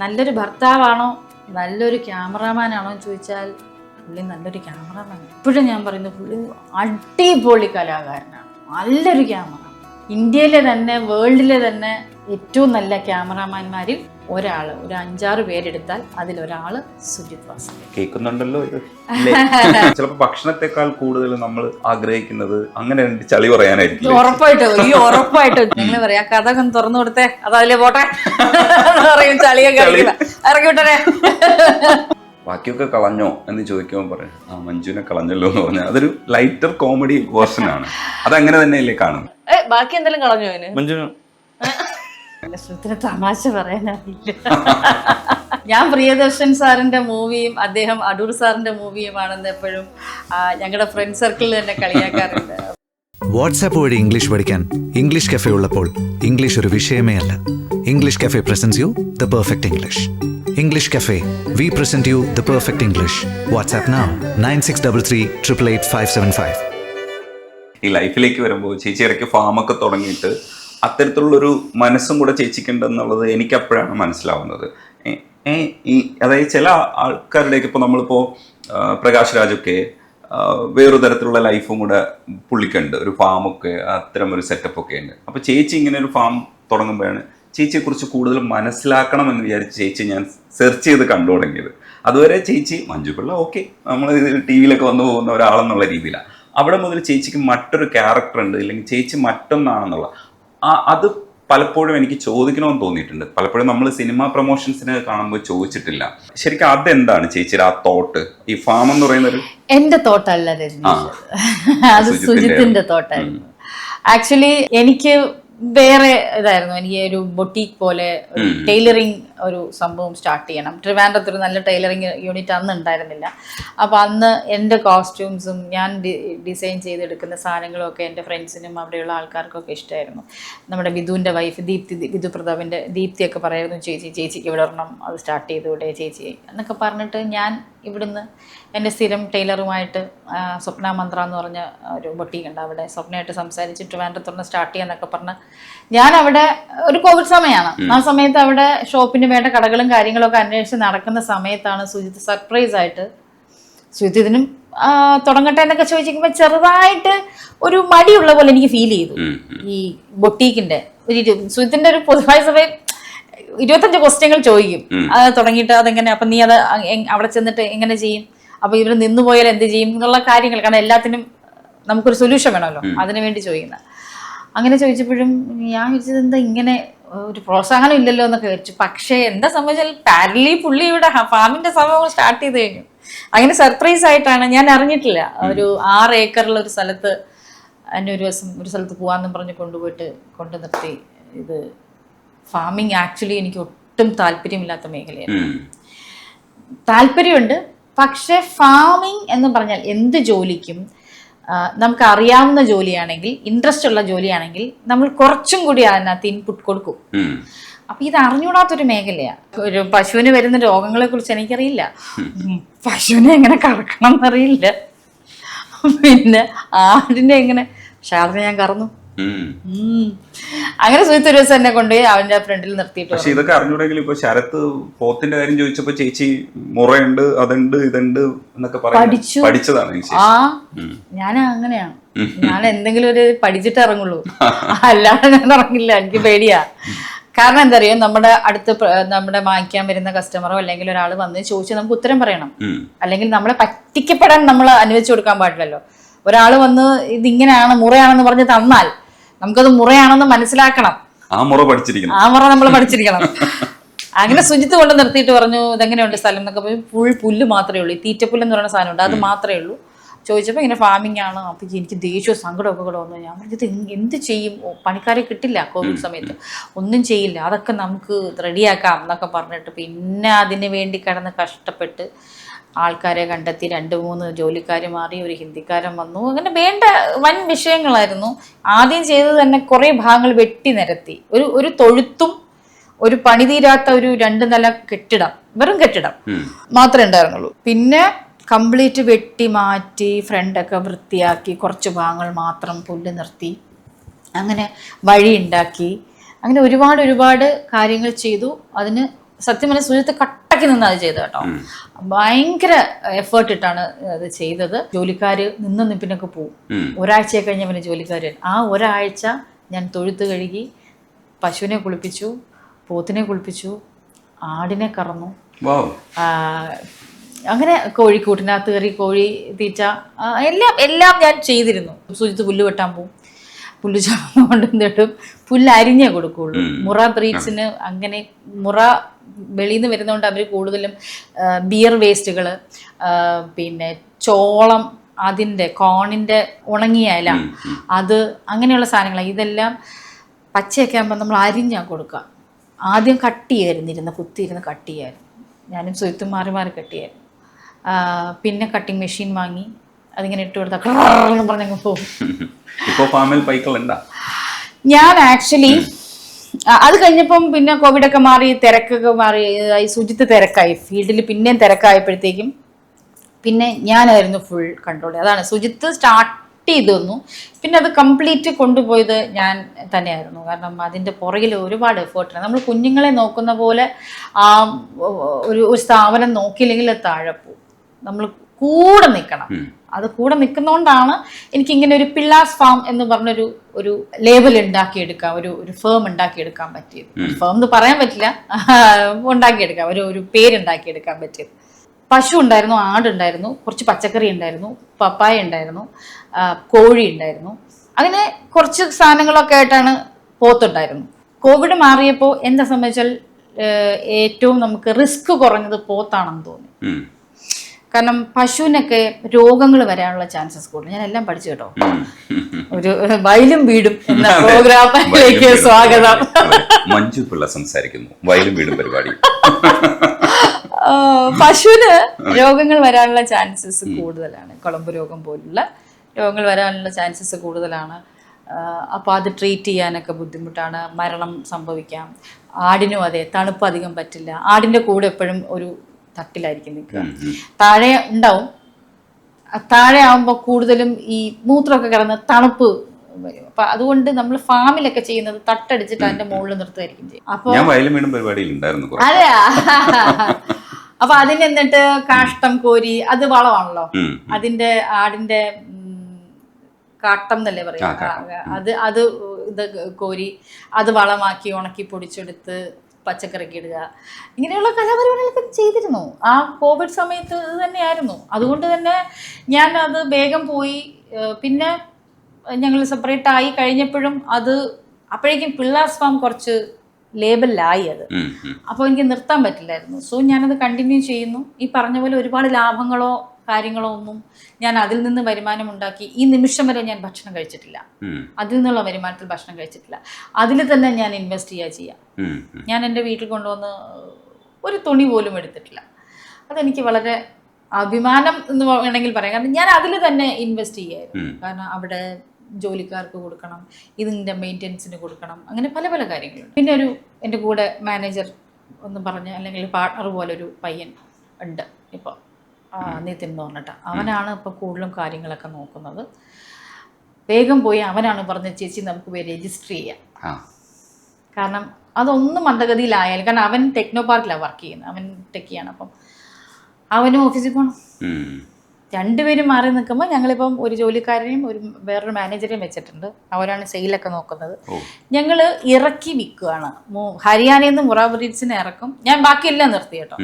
നല്ലൊരു ഭർത്താവാണോ? നല്ലൊരു ക്യാമറാമാനാണോ എന്ന് ചോദിച്ചാൽ പുള്ളി നല്ലൊരു ക്യാമറാമാൻ. ഇപ്പോഴും ഞാൻ പറയുന്നത് പുള്ളി അടിപൊളി കലാകാരനാണ്. നല്ലൊരു ക്യാമറ. ഇന്ത്യയിലെ തന്നെ വേൾഡിലെ തന്നെ ഏറ്റവും നല്ല ക്യാമറാമാന്മാരിൽ ഒരാൾ ഒരു അഞ്ചാറ് പേരെടുത്താൽ അതിലൊരാൾ സുജിത് വാസൻ കേൾക്കുന്നുണ്ടല്ലോ ഇത്. ചിലപ്പോൾ ചിലപ്പോ ഭക്ഷണത്തെക്കാൾ കൂടുതൽ നമ്മൾ ആഗ്രഹിക്കുന്നത് അങ്ങനെ രണ്ട് ചളി പറയാനായിരിക്കും. ഉറപ്പായിട്ടോ ഈ ഉറപ്പായിട്ടോ നിങ്ങൾ പറയാ കഥ ഒന്ന് തുറന്നു കൊടുത്തേ അത് അതിലെ പോട്ടെ. പറയും ചളിയൊക്കെ ഇറക്കി വിട്ടേ ബാക്കിയൊക്കെ കളഞ്ഞോ എന്ന് ചോദിക്കുമ്പോൾ പറയാം ആ മഞ്ജുവിനെ കളഞ്ഞല്ലോ എന്ന് പറഞ്ഞാൽ അതൊരു ലൈറ്റർ കോമഡി വേർഷൻ ആണ്. അത് അങ്ങനെ തന്നെയല്ലേ കാണുന്നത്? ഏ, ബാക്കി എന്തെങ്കിലും കളഞ്ഞോ അതിന്? മഞ്ജുവിന് ലക്ഷ്മത്തിന് തമാശ പറയാനറിയില്ല ഞാൻ പ്രിയദർശൻ സാറിന്റെ മൂവിയും അദ്ദേഹം അടൂർ സാറിന്റെ മൂവിയുമാണെന്ന് എപ്പോഴും ഞങ്ങളുടെ ഫ്രണ്ട് സർക്കിളിൽ തന്നെ കളിയാക്കാറുണ്ട്. വാട്സാപ്പ് വഴി ഇംഗ്ലീഷ് പഠിക്കാൻ ഇംഗ്ലീഷ് കഫേ ഉള്ളപ്പോൾ ഇംഗ്ലീഷ് ഒരു വിഷയമേ അല്ല. English cafe presents you the perfect English English cafe we present you the perfect English WhatsApp now nine six double three triple eight five seven five ഈ ലൈഫിലേക്ക് വരുമ്പോൾ ചേച്ചി ഇടയ്ക്ക് ഫാമൊക്കെ തുടങ്ങിയിട്ട് അത്തരത്തിലുള്ളൊരു മനസ്സും കൂടെ ചേച്ചിക്കുണ്ടെന്നുള്ളത് എനിക്ക് അപ്പോഴാണ് മനസ്സിലാവുന്നത് ഈ അതായത് ചില ആൾക്കാരുടെയൊക്കെ ഇപ്പോൾ നമ്മളിപ്പോൾ പ്രകാശ് രാജൊക്കെ വേറൊരു തരത്തിലുള്ള ലൈഫും കൂടെ പുള്ളിക്കുണ്ട്. ഒരു ഫാമൊക്കെ അത്തരം ഒരു സെറ്റപ്പ് ഒക്കെ ഉണ്ട്. അപ്പോൾ ചേച്ചി ഇങ്ങനെ ഒരു ഫാം തുടങ്ങുമ്പോഴാണ് ചേച്ചിയെക്കുറിച്ച് കൂടുതൽ മനസ്സിലാക്കണം എന്ന് വിചാരിച്ച് ചേച്ചി ഞാൻ സെർച്ച് ചെയ്ത് കണ്ടു തുടങ്ങിയത്. അതുവരെ ചേച്ചി മഞ്ജു പിള്ള ഓക്കെ നമ്മൾ ടി വിയിലൊക്കെ വന്നു പോകുന്ന ഒരാളെന്നുള്ള രീതിയിലാണ് അവിടെ മുതൽ ചേച്ചിക്ക് മറ്റൊരു ക്യാരക്ടർ ഉണ്ട് ഇല്ലെങ്കിൽ ചേച്ചി മറ്റൊന്നാണെന്നുള്ള അത് പലപ്പോഴും എനിക്ക് ചോദിക്കണമെന്ന് തോന്നിയിട്ടുണ്ട്. പലപ്പോഴും നമ്മൾ സിനിമ പ്രൊമോഷൻസിന് കാണുമ്പോൾ ചോദിച്ചിട്ടില്ല. ശരിക്കും അതെന്താണ് ചേച്ചിയുടെ ആ തോട്ട്? ഈ ഫാം എന്ന് പറയുന്ന ഒരു എന്റെ തോട്ടല്ല അത് സുജിത്തിന്റെ. സുജിത്തിന്റെ തോട്ടായിരുന്നു ആക്ച്വലി എനിക്ക് വേറെ ഇതായിരുന്നു. എനിക്ക് ഒരു ബൊട്ടീക്ക് പോലെ. ടൈലറിങ് ഒരു സംഭവം സ്റ്റാർട്ട് ചെയ്യണം. ട്രിവാൻഡ്രത്ത് ഒരു നല്ല ടൈലറിങ് യൂണിറ്റ് അന്ന് ഉണ്ടായിരുന്നില്ല. അപ്പോൾ അന്ന് എന്റെ കോസ്റ്റ്യൂംസും ഞാൻ ഡിസൈൻ ചെയ്തെടുക്കുന്ന സാധനങ്ങളും ഒക്കെ എന്റെ ഫ്രണ്ട്സിനും അവിടെയുള്ള ആൾക്കാർക്കൊക്കെ ഇഷ്ടമായിരുന്നു നമ്മുടെ വിധുവിന്റെ വൈഫ് ദീപ്തി വിധു പ്രതാപിന്റെ ദീപ്തിയൊക്കെ പറയായിരുന്നു ചേച്ചി ചേച്ചിക്ക് ഇവിടെ ഒരെണ്ണം അത് സ്റ്റാർട്ട് ചെയ്തുകൂടെ ചേച്ചി എന്നൊക്കെ പറഞ്ഞിട്ട് ഞാൻ ഇവിടുന്ന് എന്റെ സ്ഥിരം ടൈലറുമായിട്ട് സ്വപ്ന മന്ത്ര എന്ന് പറഞ്ഞ ഒരു ബൊട്ടീക്ക് ഉണ്ട്. അവിടെ സ്വപ്നയായിട്ട് സംസാരിച്ച് ട്രിവാൻഡ്രത്തുനിന്ന് സ്റ്റാർട്ട് ചെയ്യാന്നൊക്കെ പറഞ്ഞ് ഞാൻ അവിടെ ഒരു കോവിഡ് സമയമാണ്. ആ സമയത്ത് അവിടെ ഷോപ്പിന് വേണ്ട കടകളും കാര്യങ്ങളൊക്കെ അന്വേഷിച്ച് നടക്കുന്ന സമയത്താണ് സുജിത് സർപ്രൈസ് ആയിട്ട് സുജിത് ഇതിനും തുടങ്ങട്ടെ എന്നൊക്കെ ചോദിച്ചിരിക്കുമ്പോൾ ചെറുതായിട്ട് ഒരു മടിയുള്ള പോലെ എനിക്ക് ഫീൽ ചെയ്തു. ഈ ബൊട്ടീക്കിന്റെ ഒരു സുജിത്തിന്റെ ഒരു പൊതുവായ സമയം ഇരുപത്തഞ്ച് ക്വസ്റ്റ്യങ്ങൾ ചോദിക്കും. അത് തുടങ്ങിയിട്ട് അതെങ്ങനെ? അപ്പൊ നീ അത് അവിടെ ചെന്നിട്ട് എങ്ങനെ ചെയ്യും? അപ്പൊ ഇവർ നിന്നു പോയാൽ എന്ത് ചെയ്യും? എന്നുള്ള കാര്യങ്ങൾ. കാരണം എല്ലാത്തിനും നമുക്കൊരു സൊല്യൂഷൻ വേണമല്ലോ. അതിനു വേണ്ടി ചോദിക്കുന്ന. അങ്ങനെ ചോദിച്ചപ്പോഴും ഞാൻ ചോദിച്ചത് എന്താ ഇങ്ങനെ ഒരു പ്രോത്സാഹനം ഇല്ലല്ലോ എന്നൊക്കെ വിചാരിച്ചു. പക്ഷേ എന്താ സംഭവിച്ചാൽ പാരലി പുള്ളി ഇവിടെ ഫാമിന്റെ സംഭവം സ്റ്റാർട്ട് ചെയ്ത് കഴിഞ്ഞു. അങ്ങനെ സർപ്രൈസ് ആയിട്ടാണ് ഞാൻ അറിഞ്ഞിട്ടില്ല. ഒരു ആറ് ഏക്കറുള്ള ഒരു സ്ഥലത്ത് എന്നെ ഒരു ദിവസം ഒരു സ്ഥലത്ത് പോകാമെന്നും പറഞ്ഞ് കൊണ്ടുപോയിട്ട് കൊണ്ടു നിർത്തി ഇത് ഫാമിങ് ആക്ച്വലി എനിക്ക് ഒട്ടും താല്പര്യമില്ലാത്ത മേഖലയാണ്. താല്പര്യമുണ്ട്. പക്ഷെ ഫാമിംഗ് എന്ന് പറഞ്ഞാൽ എന്ത് ജോലിക്കും നമുക്ക് അറിയാവുന്ന ജോലിയാണെങ്കിൽ ഇൻട്രസ്റ്റ് ഉള്ള ജോലിയാണെങ്കിൽ നമ്മൾ കുറച്ചും കൂടി അതിനകത്ത് ഇൻപുട്ട് കൊടുക്കും. അപ്പൊ ഇത് അറിഞ്ഞൂടാത്തൊരു മേഖലയാണ് ഒരു പശുവിന് വരുന്ന രോഗങ്ങളെ കുറിച്ച് എനിക്കറിയില്ല പശുവിനെ എങ്ങനെ കറക്കണം എന്നറിയില്ല പിന്നെ ആടിനെ എങ്ങനെ പക്ഷെ ഞാൻ കറന്നു. അങ്ങനെ സുഹൃത്ത് ഒരു ദിവസം എന്നെ കൊണ്ടുപോയി അവന്റെ ഫ്രണ്ടിൽ നിർത്തിയിട്ട് പക്ഷെ ഇതൊക്കെ അറിഞ്ഞൂടെങ്കിൽ ഇപ്പൊ ശരത്ത് പോത്തിന്റെ കാര്യം ചോദിച്ചപ്പോ ചേച്ചി മുറയുണ്ട് അതുണ്ട് ഇതുണ്ട് എന്നൊക്കെ പറഞ്ഞു പഠിച്ചു. പഠിച്ചതാണ് ആ ഞാൻ അങ്ങനെയാണ്. ഞാൻ എന്തെങ്കിലും ഒരു പഠിച്ചിട്ട് ഇറങ്ങുള്ളൂ. അല്ലാതെ ഞാൻ ഇറങ്ങില്ല. എനിക്ക് പേടിയാ. കാരണം എന്താ അറിയോ? നമ്മുടെ അടുത്ത് നമ്മുടെ വാങ്ങിക്കാൻ വരുന്ന കസ്റ്റമറോ അല്ലെങ്കിൽ ഒരാൾ വന്ന് ചോദിച്ചാൽ നമുക്ക് ഉത്തരം പറയണം. അല്ലെങ്കിൽ നമ്മളെ പറ്റിക്കപ്പെടാൻ നമ്മൾ അനുവദിച്ചു കൊടുക്കാൻ പാടില്ലല്ലോ. ഒരാൾ വന്ന് ഇതിങ്ങനെയാണ് മുറയാണെന്ന് പറഞ്ഞ് തന്നാൽ നമുക്കത് മുറയാണെന്ന് മനസ്സിലാക്കണം. ആ മുറ പഠിച്ചിരിക്കണം. ആ മുറ നമ്മൾ പഠിച്ചിരിക്കണം. അങ്ങനെ സുജിത്ത് കൊണ്ട് നിർത്തിയിട്ട് പറഞ്ഞു ഇതെങ്ങനെയുണ്ട് സ്ഥലം? എന്നൊക്കെ പോയി ഫുൾ പുല്ല് മാത്രമേ ഉള്ളൂ. ഈ തീറ്റപ്പുല്ല് എന്ന് പറയുന്ന സാധനമുണ്ട്. അത് മാത്രമേ ഉള്ളൂ. ചോദിച്ചപ്പോൾ ഇങ്ങനെ ഫാമിംഗ് ആണ്. അപ്പം എനിക്ക് ദേഷ്യവും സങ്കടമൊക്കെ കൂടെ വന്നു. ഞാൻ പറഞ്ഞത് എന്ത് ചെയ്യും? പണിക്കാരെ കിട്ടില്ല കോവിഡ് സമയത്ത്. ഒന്നും ചെയ്യില്ല. അതൊക്കെ നമുക്ക് റെഡിയാക്കാം എന്നൊക്കെ പറഞ്ഞിട്ട് പിന്നെ അതിന് വേണ്ടി കിടന്ന് കഷ്ടപ്പെട്ട് ആൾക്കാരെ കണ്ടെത്തി രണ്ട് മൂന്ന് ജോലിക്കാർ മാറി ഒരു ഹിന്ദിക്കാരൻ വന്നു. അങ്ങനെ വേണ്ട വൻ വിഷയങ്ങളായിരുന്നു. ആദ്യം ചെയ്തത് തന്നെ കുറേ ഭാഗങ്ങൾ വെട്ടി നിരത്തി. ഒരു ഒരു തൊഴുത്തും ഒരു പണിതീരാത്ത ഒരു രണ്ട് നില കെട്ടിടം വെറും കെട്ടിടം മാത്രമേ ഉണ്ടായിരുന്നുള്ളൂ. പിന്നെ കംപ്ലീറ്റ് വെട്ടി മാറ്റി ഫ്രണ്ടൊക്കെ വൃത്തിയാക്കി കുറച്ച് ഭാഗങ്ങൾ മാത്രം പുല്ല് നിർത്തി അങ്ങനെ വഴി ഉണ്ടാക്കി അങ്ങനെ ഒരുപാട് ഒരുപാട് കാര്യങ്ങൾ ചെയ്തു. അതിന് സത്യം പറഞ്ഞാൽ സുജിത്ത് കട്ടക്ക് നിന്ന് അത് ചെയ്തു കേട്ടോ. ഭയങ്കര എഫേർട്ട് ഇട്ടാണ് അത് ചെയ്തത്. ജോലിക്കാര് നിന്ന് നിപ്പിനൊക്കെ പോവും. ഒരാഴ്ച കഴിഞ്ഞ പിന്നെ ജോലിക്കാർ ആ ഒരാഴ്ച ഞാൻ തൊഴുത്ത് കഴുകി പശുവിനെ കുളിപ്പിച്ചു പോത്തിനെ കുളിപ്പിച്ചു ആടിനെ കറന്നു. അങ്ങനെ കോഴിക്കൂട്ടിനകത്ത് കയറി കോഴി തീറ്റ എല്ലാം എല്ലാം ഞാൻ ചെയ്തിരുന്നു. സുജിത്ത് പുല്ല് വെട്ടാൻ പോവും. പുല്ല് ചാമ്പ് കൊണ്ടുവന്നിട്ടും പുല്ല് അരിഞ്ഞേ കൊടുക്കുള്ളൂ. മുറ ബ്രീഡ്സിന് അങ്ങനെ മുറ വെളിയിൽ നിന്ന് വരുന്നതുകൊണ്ട് അവർ കൂടുതലും ബിയർ വേസ്റ്റുകൾ പിന്നെ ചോളം അതിന്റെ കോണിന്റെ ഉണങ്ങിയ ഇല അത് അങ്ങനെയുള്ള സാധനങ്ങൾ ഇതെല്ലാം പച്ചയൊക്കെ ആകുമ്പോൾ നമ്മൾ അരിഞ്ഞാൽ കൊടുക്കുക ആദ്യം കട്ട് ചെയ്യായിരുന്നു ഇരുന്ന് കുത്തിയിരുന്ന് കട്ട് ചെയ്യായിരുന്നു. ഞാനും സുഹൃത്തും മാറി മാറി കട്ട് ചെയ്യായിരുന്നു. പിന്നെ കട്ടിങ് മെഷീൻ വാങ്ങി അതിങ്ങനെ ഇട്ട് കൊടുത്താൽ പറഞ്ഞങ്ങ് പോകും ഞാൻ ആക്ച്വലി അത് കഴിഞ്ഞപ്പം പിന്നെ കോവിഡ് ഒക്കെ മാറി തിരക്കൊക്കെ മാറി ഈ ശുചിത്വ തിരക്കായി. ഫീൽഡിൽ പിന്നെയും തിരക്കായപ്പോഴത്തേക്കും പിന്നെ ഞാനായിരുന്നു ഫുൾ കൺട്രോൾ അതാണ് ശുചിത്വ സ്റ്റാർട്ട് ചെയ്തു തന്നു. പിന്നെ അത് കംപ്ലീറ്റ് കൊണ്ടുപോയത് ഞാൻ തന്നെയായിരുന്നു. കാരണം അതിന്റെ പുറകിൽ ഒരുപാട് എഫേർട്ടാണ് നമ്മൾ കുഞ്ഞുങ്ങളെ നോക്കുന്ന പോലെ ആ ഒരു സ്ഥാപനം നോക്കിയില്ലെങ്കിൽ താഴെ പോകും. നമ്മൾ കൂടെ നിൽക്കണം അത് കൂടെ നിൽക്കുന്നതുകൊണ്ടാണ് എനിക്കിങ്ങനെ ഒരു പിള്ളാസ് ഫാം എന്ന് പറഞ്ഞൊരു ഒരു ലേബൽ ഉണ്ടാക്കിയെടുക്കാം ഒരു ഒരു ഫേം ഉണ്ടാക്കിയെടുക്കാൻ പറ്റിയത്. ഫേം എന്ന് പറയാൻ പറ്റില്ല. ഉണ്ടാക്കിയെടുക്കാം ഒരു ഒരു പേരുണ്ടാക്കിയെടുക്കാൻ പറ്റിയത്. പശു ഉണ്ടായിരുന്നു ആടുണ്ടായിരുന്നു കുറച്ച് പച്ചക്കറി ഉണ്ടായിരുന്നു പപ്പായ ഉണ്ടായിരുന്നു കോഴി ഉണ്ടായിരുന്നു. അങ്ങനെ കുറച്ച് സാധനങ്ങളൊക്കെ ആയിട്ടാണ് പോത്തുണ്ടായിരുന്നു കോവിഡ് മാറിയപ്പോൾ എന്നെ സംബന്ധിച്ചാൽ ഏറ്റവും നമുക്ക് റിസ്ക് കുറഞ്ഞത് പോത്താണെന്ന് തോന്നി. കാരണം പശുവിനൊക്കെ രോഗങ്ങൾ വരാനുള്ള ചാൻസസ് കൂടുതൽ. ഞാൻ എല്ലാം പഠിച്ചു കേട്ടോ. ഒരു വയലും വീടും എന്ന പ്രോഗ്രാമിലേക്ക് സ്വാഗതം. മഞ്ജു പിള്ള സംസാരിക്കുന്നു. വയലും വീടും പരിപാടി. പശുവിന് രോഗങ്ങൾ വരാനുള്ള ചാൻസസ് കൂടുതലാണ്. കുളമ്പ് രോഗം പോലുള്ള രോഗങ്ങൾ വരാനുള്ള ചാൻസസ് കൂടുതലാണ്. അപ്പോൾ അത് ട്രീറ്റ് ചെയ്യാനൊക്കെ ബുദ്ധിമുട്ടാണ്. മരണം സംഭവിക്കാം. ആടിനും അതെ തണുപ്പ് അധികം പറ്റില്ല. ആടിന്റെ കൂടെ എപ്പോഴും ഒരു തട്ടിലായിരിക്കും നിൽക്കുക. താഴെ ഉണ്ടാവും. താഴെ ആവുമ്പോൾ കൂടുതലും ഈ മൂത്രമൊക്കെ കിടന്ന് തണുപ്പ് വരും അപ്പൊ അതുകൊണ്ട് നമ്മൾ ഫാമിലൊക്കെ ചെയ്യുന്നത് തട്ടടിച്ചിട്ട് അതിന്റെ മുകളിൽ നിർത്തുമായിരിക്കും ചെയ്യും. അപ്പൊ അതെ അപ്പൊ അതിന് എന്നിട്ട് കാഷ്ടം കോരി അത് വളമാണല്ലോ. അതിന്റെ ആടിന്റെ കാട്ടം എന്നല്ലേ പറയാ അത് അത് ഇത് കോരി അത് വളമാക്കി ഉണക്കി പൊടിച്ചെടുത്ത് പച്ചക്കറിക്ക് ഇടുക. ഇങ്ങനെയുള്ള കലാപരിപാടികളൊക്കെ ചെയ്തിരുന്നു. ആ കോവിഡ് സമയത്ത് ഇത് തന്നെയായിരുന്നു. അതുകൊണ്ട് തന്നെ ഞാൻ അത് വേഗം പോയി. പിന്നെ ഞങ്ങൾ സെപ്പറേറ്റ് ആയി കഴിഞ്ഞപ്പോഴും അത് അപ്പോഴേക്കും പിള്ളേഴ്സ് ഫാം കുറച്ച് ലേബലിലായി അത്. അപ്പോൾ എനിക്ക് നിർത്താൻ പറ്റില്ലായിരുന്നു. സോ ഞാനത് കണ്ടിന്യൂ ചെയ്യുന്നു. ഈ പറഞ്ഞ പോലെ ഒരുപാട് ലാഭങ്ങളോ കാര്യങ്ങളോ ഒന്നും ഞാൻ അതിൽ നിന്ന് വരുമാനം ഉണ്ടാക്കി ഈ നിമിഷം വരെ ഞാൻ ഭക്ഷണം കഴിച്ചിട്ടില്ല. അതിൽ നിന്നുള്ള വരുമാനത്തിൽ ഭക്ഷണം കഴിച്ചിട്ടില്ല. അതിൽ തന്നെ ഞാൻ ഇൻവെസ്റ്റ് ചെയ്യുക ചെയ്യാം. ഞാൻ എന്റെ വീട്ടിൽ കൊണ്ടുവന്ന് ഒരു തുണി പോലും എടുത്തിട്ടില്ല. അതെനിക്ക് വളരെ അഭിമാനം എന്ന് വേണമെങ്കിൽ പറയാം. കാരണം ഞാൻ അതിൽ തന്നെ ഇൻവെസ്റ്റ് ചെയ്യായിരുന്നു. കാരണം അവിടെ ജോലിക്കാർക്ക് കൊടുക്കണം ഇതിന്റെ മെയിന്റെനൻസിന് കൊടുക്കണം അങ്ങനെ പല പല കാര്യങ്ങളുണ്ട്. പിന്നെ ഒരു എന്റെ കൂടെ മാനേജർ ഒന്ന് പറഞ്ഞ് അല്ലെങ്കിൽ പാർട്ണർ പോലൊരു ഒരു പയ്യൻ ഉണ്ട് ഇപ്പോൾ നിതിൻ എന്ന് പറഞ്ഞിട്ട്. അവനാണ് ഇപ്പോൾ കൂടുതലും കാര്യങ്ങളൊക്കെ നോക്കുന്നത്. വേഗം പോയി അവനാണ് പറഞ്ഞ ചേച്ചി നമുക്ക് പോയി രജിസ്റ്റർ ചെയ്യാം. കാരണം അതൊന്നും മന്ദഗതിയിലായാലും കാരണം അവൻ ടെക്നോ പാർക്കിലാണ് വർക്ക് ചെയ്യുന്നത്. അവൻ ടെക്കിയാണ്. അപ്പം അവനും ഓഫീസിൽ പോകണം. രണ്ടുപേരും മാറി നിൽക്കുമ്പോൾ ഞങ്ങളിപ്പം ഒരു ജോലിക്കാരനെയും ഒരു വേറൊരു മാനേജറെയും വെച്ചിട്ടുണ്ട്. അവരാണ് സെയിലൊക്കെ നോക്കുന്നത്. ഞങ്ങൾ ഇറക്കി വിൽക്കുകയാണ്. ഹരിയാനയിൽ നിന്ന് മുറ ബ്രീഡ്സിനെ ഇറക്കും. ഞാൻ ബാക്കിയെല്ലാം നിർത്തി കേട്ടോ.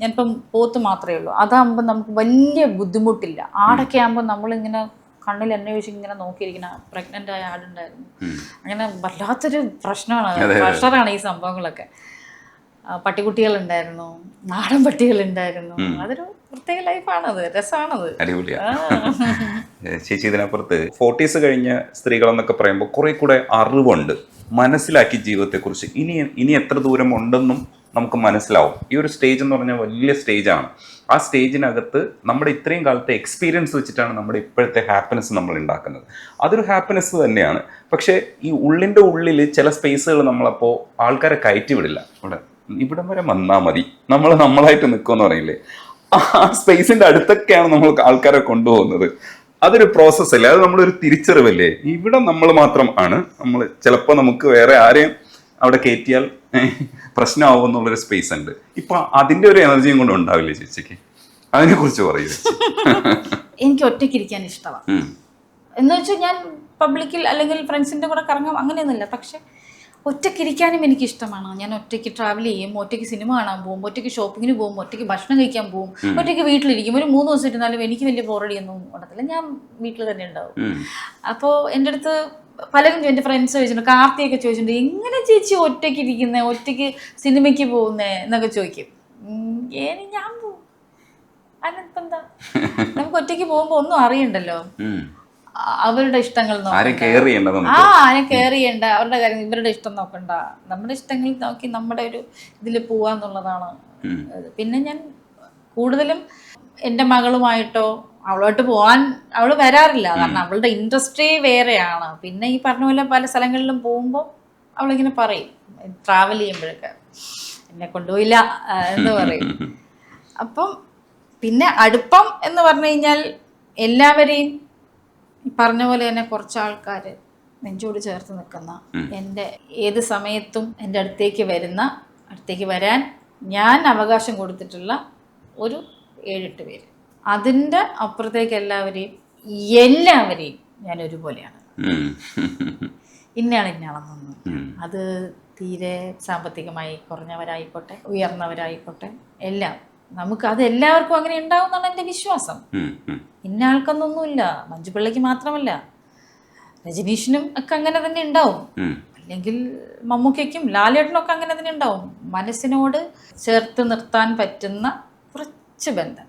ഞാനിപ്പം പോത്ത് മാത്രമേ ഉള്ളൂ. അതാകുമ്പോൾ നമുക്ക് വലിയ ബുദ്ധിമുട്ടില്ല. ആടൊക്കെ ആകുമ്പോൾ നമ്മളിങ്ങനെ കണ്ണിൽ എന്നെ വെച്ച് ഇങ്ങനെ നോക്കിയിരിക്കുന്ന പ്രഗ്നന്റ് ആയ ആടുണ്ടായിരുന്നു. അങ്ങനെ വല്ലാത്തൊരു പ്രശ്നമാണ്. പ്രഷറാണ് ഈ സംഭവങ്ങളൊക്കെ. പട്ടിക്കുട്ടികളുണ്ടായിരുന്നു. നാടൻ പട്ടികളുണ്ടായിരുന്നു. അതൊരു പ്രത്യേക ലൈഫാണത് രസമാണത് അടിപൊളിയാ. ചേച്ചി ഇതിനപ്പുറത്ത് ഫോർട്ടീസ് കഴിഞ്ഞ സ്ത്രീകളെന്നൊക്കെ പറയുമ്പോൾ കുറെ കൂടെ അറിവുണ്ട്. മനസ്സിലാക്കി ജീവിതത്തെ കുറിച്ച് ഇനി ഇനി എത്ര ദൂരം ഉണ്ടെന്നും നമുക്ക് മനസ്സിലാവും. ഈ ഒരു സ്റ്റേജ് എന്ന് പറഞ്ഞാൽ വലിയ സ്റ്റേജാണ് ആ സ്റ്റേജിനകത്ത് നമ്മുടെ ഇത്രയും കാലത്തെ എക്സ്പീരിയൻസ് വെച്ചിട്ടാണ് നമ്മുടെ ഇപ്പോഴത്തെ ഹാപ്പിനെസ് നമ്മൾ ഉണ്ടാക്കുന്നത്. അതൊരു ഹാപ്പിനെസ് തന്നെയാണ്. പക്ഷേ ഈ ഉള്ളിന്റെ ഉള്ളിൽ ചില സ്പേസുകൾ നമ്മളപ്പോൾ ആൾക്കാരെ കയറ്റി വിടില്ല. ഇവിടെ ഇവിടം വരെ വന്നാൽ മതി. നമ്മൾ നമ്മളായിട്ട് നിൽക്കുമെന്ന് പറയില്ലേ? ആ സ്പേസിന്റെ അടുത്തൊക്കെയാണ് നമ്മൾ ആൾക്കാരെ കൊണ്ടുപോകുന്നത്. അതൊരു പ്രോസസ് അല്ലേ? അത് നമ്മളൊരു തിരിച്ചറിവല്ലേ? ഇവിടെ നമ്മൾ മാത്രം ആണ്. നമ്മൾ ചിലപ്പോൾ നമുക്ക് വേറെ ആരെയും അവിടെ കയറ്റിയാൽ പ്രശ്നമാവും എന്നുള്ളൊരു സ്പേസ് ഉണ്ട്. ഇപ്പൊ അതിന്റെ ഒരു എനർജിയും കൊണ്ട് ഉണ്ടാവില്ലേ ചേച്ചിക്ക്? അതിനെ കുറിച്ച് പറയൂ എനിക്ക് ഒറ്റയ്ക്ക് ഇരിക്കാൻ ഇഷ്ടമാണ് എന്ന് വെച്ചാൽ ഞാൻ പബ്ലിക്കിൽ അല്ലെങ്കിൽ ഫ്രണ്ട്സിന്റെ കൂടെ കറങ്ങാം അങ്ങനെയൊന്നുമില്ല. പക്ഷെ ഒറ്റയ്ക്ക് ഇരിക്കാനും എനിക്ക് ഇഷ്ടമാണ് ഞാൻ ഒറ്റയ്ക്ക് ട്രാവൽ ചെയ്യും ഒറ്റയ്ക്ക് സിനിമ കാണാൻ പോകും ഒറ്റയ്ക്ക് ഷോപ്പിങ്ങിന് പോകും ഒറ്റയ്ക്ക് ഭക്ഷണം കഴിക്കാൻ പോകും ഒറ്റയ്ക്ക് വീട്ടിലിരിക്കും. ഒരു മൂന്ന് ദിവസം ഇരുന്നാലും എനിക്ക് വലിയ ബോറടിയൊന്നും ഉണ്ടത്തില്ല ഞാൻ വീട്ടിൽ തന്നെ ഉണ്ടാവും. അപ്പോൾ എന്റെ അടുത്ത് പലരും എന്റെ ഫ്രണ്ട്സ് ചോദിച്ചിട്ടുണ്ട് കാർത്തിയൊക്കെ ചോദിച്ചിട്ടുണ്ട് എങ്ങനെ ചേച്ചി ഒറ്റയ്ക്ക് ഇരിക്കുന്നേ? ഒറ്റയ്ക്ക് സിനിമയ്ക്ക് പോകുന്നേ? എന്നൊക്കെ ചോദിക്കും. ഞാൻ പോവും. അതിനിപ്പം എന്താ നമുക്ക് ഒറ്റയ്ക്ക് പോകുമ്പോൾ ഒന്നും അറിയണ്ടല്ലോ. അവരുടെ ഇഷ്ടങ്ങൾ ആ ആരും കെയർ ചെയ്യണ്ട. അവരുടെ കാര്യം ഇവരുടെ ഇഷ്ടം നോക്കണ്ട. നമ്മുടെ ഇഷ്ടങ്ങൾ നോക്കി നമ്മുടെ ഒരു ഇതിൽ പോവാന്നുള്ളതാണ്. പിന്നെ ഞാൻ കൂടുതലും എന്റെ മകളുമായിട്ടോ അവളുമായിട്ട് പോവാൻ അവൾ വരാറില്ല. കാരണം അവളുടെ ഇൻട്രസ്റ്റേ വേറെയാണ്. പിന്നെ ഈ പറഞ്ഞ പോലെ പല സ്ഥലങ്ങളിലും പോകുമ്പോൾ അവളിങ്ങനെ പറയും. ട്രാവൽ ചെയ്യുമ്പോഴൊക്കെ എന്നെ കൊണ്ടുപോയില്ല എന്ന് പറയും. അപ്പം പിന്നെ അടുപ്പം എന്ന് പറഞ്ഞു കഴിഞ്ഞാൽ എല്ലാവരെയും പറഞ്ഞ പോലെ തന്നെ കുറച്ച് ആൾക്കാർ നെഞ്ചോട് ചേർത്ത് നിൽക്കുന്ന എന്റെ ഏത് സമയത്തും എന്റെ അടുത്തേക്ക് വരുന്ന അടുത്തേക്ക് വരാൻ ഞാൻ അവകാശം കൊടുത്തിട്ടുള്ള ഒരു ഏഴെട്ട് പേര്. അതിന്റെ അപ്പുറത്തേക്ക് എല്ലാവരെയും എല്ലാവരെയും ഞാൻ ഒരുപോലെയാണ്. ഇന്നയാണ് ഇന്നയാളെന്നൊന്നും അത് തീരെ സാമ്പത്തികമായി കുറഞ്ഞവരായിക്കോട്ടെ ഉയർന്നവരായിക്കോട്ടെ എല്ലാം നമുക്ക് അത് എല്ലാവർക്കും അങ്ങനെ ഉണ്ടാവും എന്നാണ് എന്റെ വിശ്വാസം. ഇന്ന ആൾക്കൊന്നൊന്നുമില്ല. മഞ്ജുപിള്ളക്ക് മാത്രമല്ല. രജനീഷിനും ഒക്കെ അങ്ങനെ തന്നെ ഉണ്ടാവും. അല്ലെങ്കിൽ മമ്മൂക്കയ്ക്കും ലാലേട്ടനും ഒക്കെ അങ്ങനെ തന്നെ ഉണ്ടാവും. മനസ്സിനോട് ചേർത്ത് നിർത്താൻ പറ്റുന്ന കുറച്ച് ബന്ധം.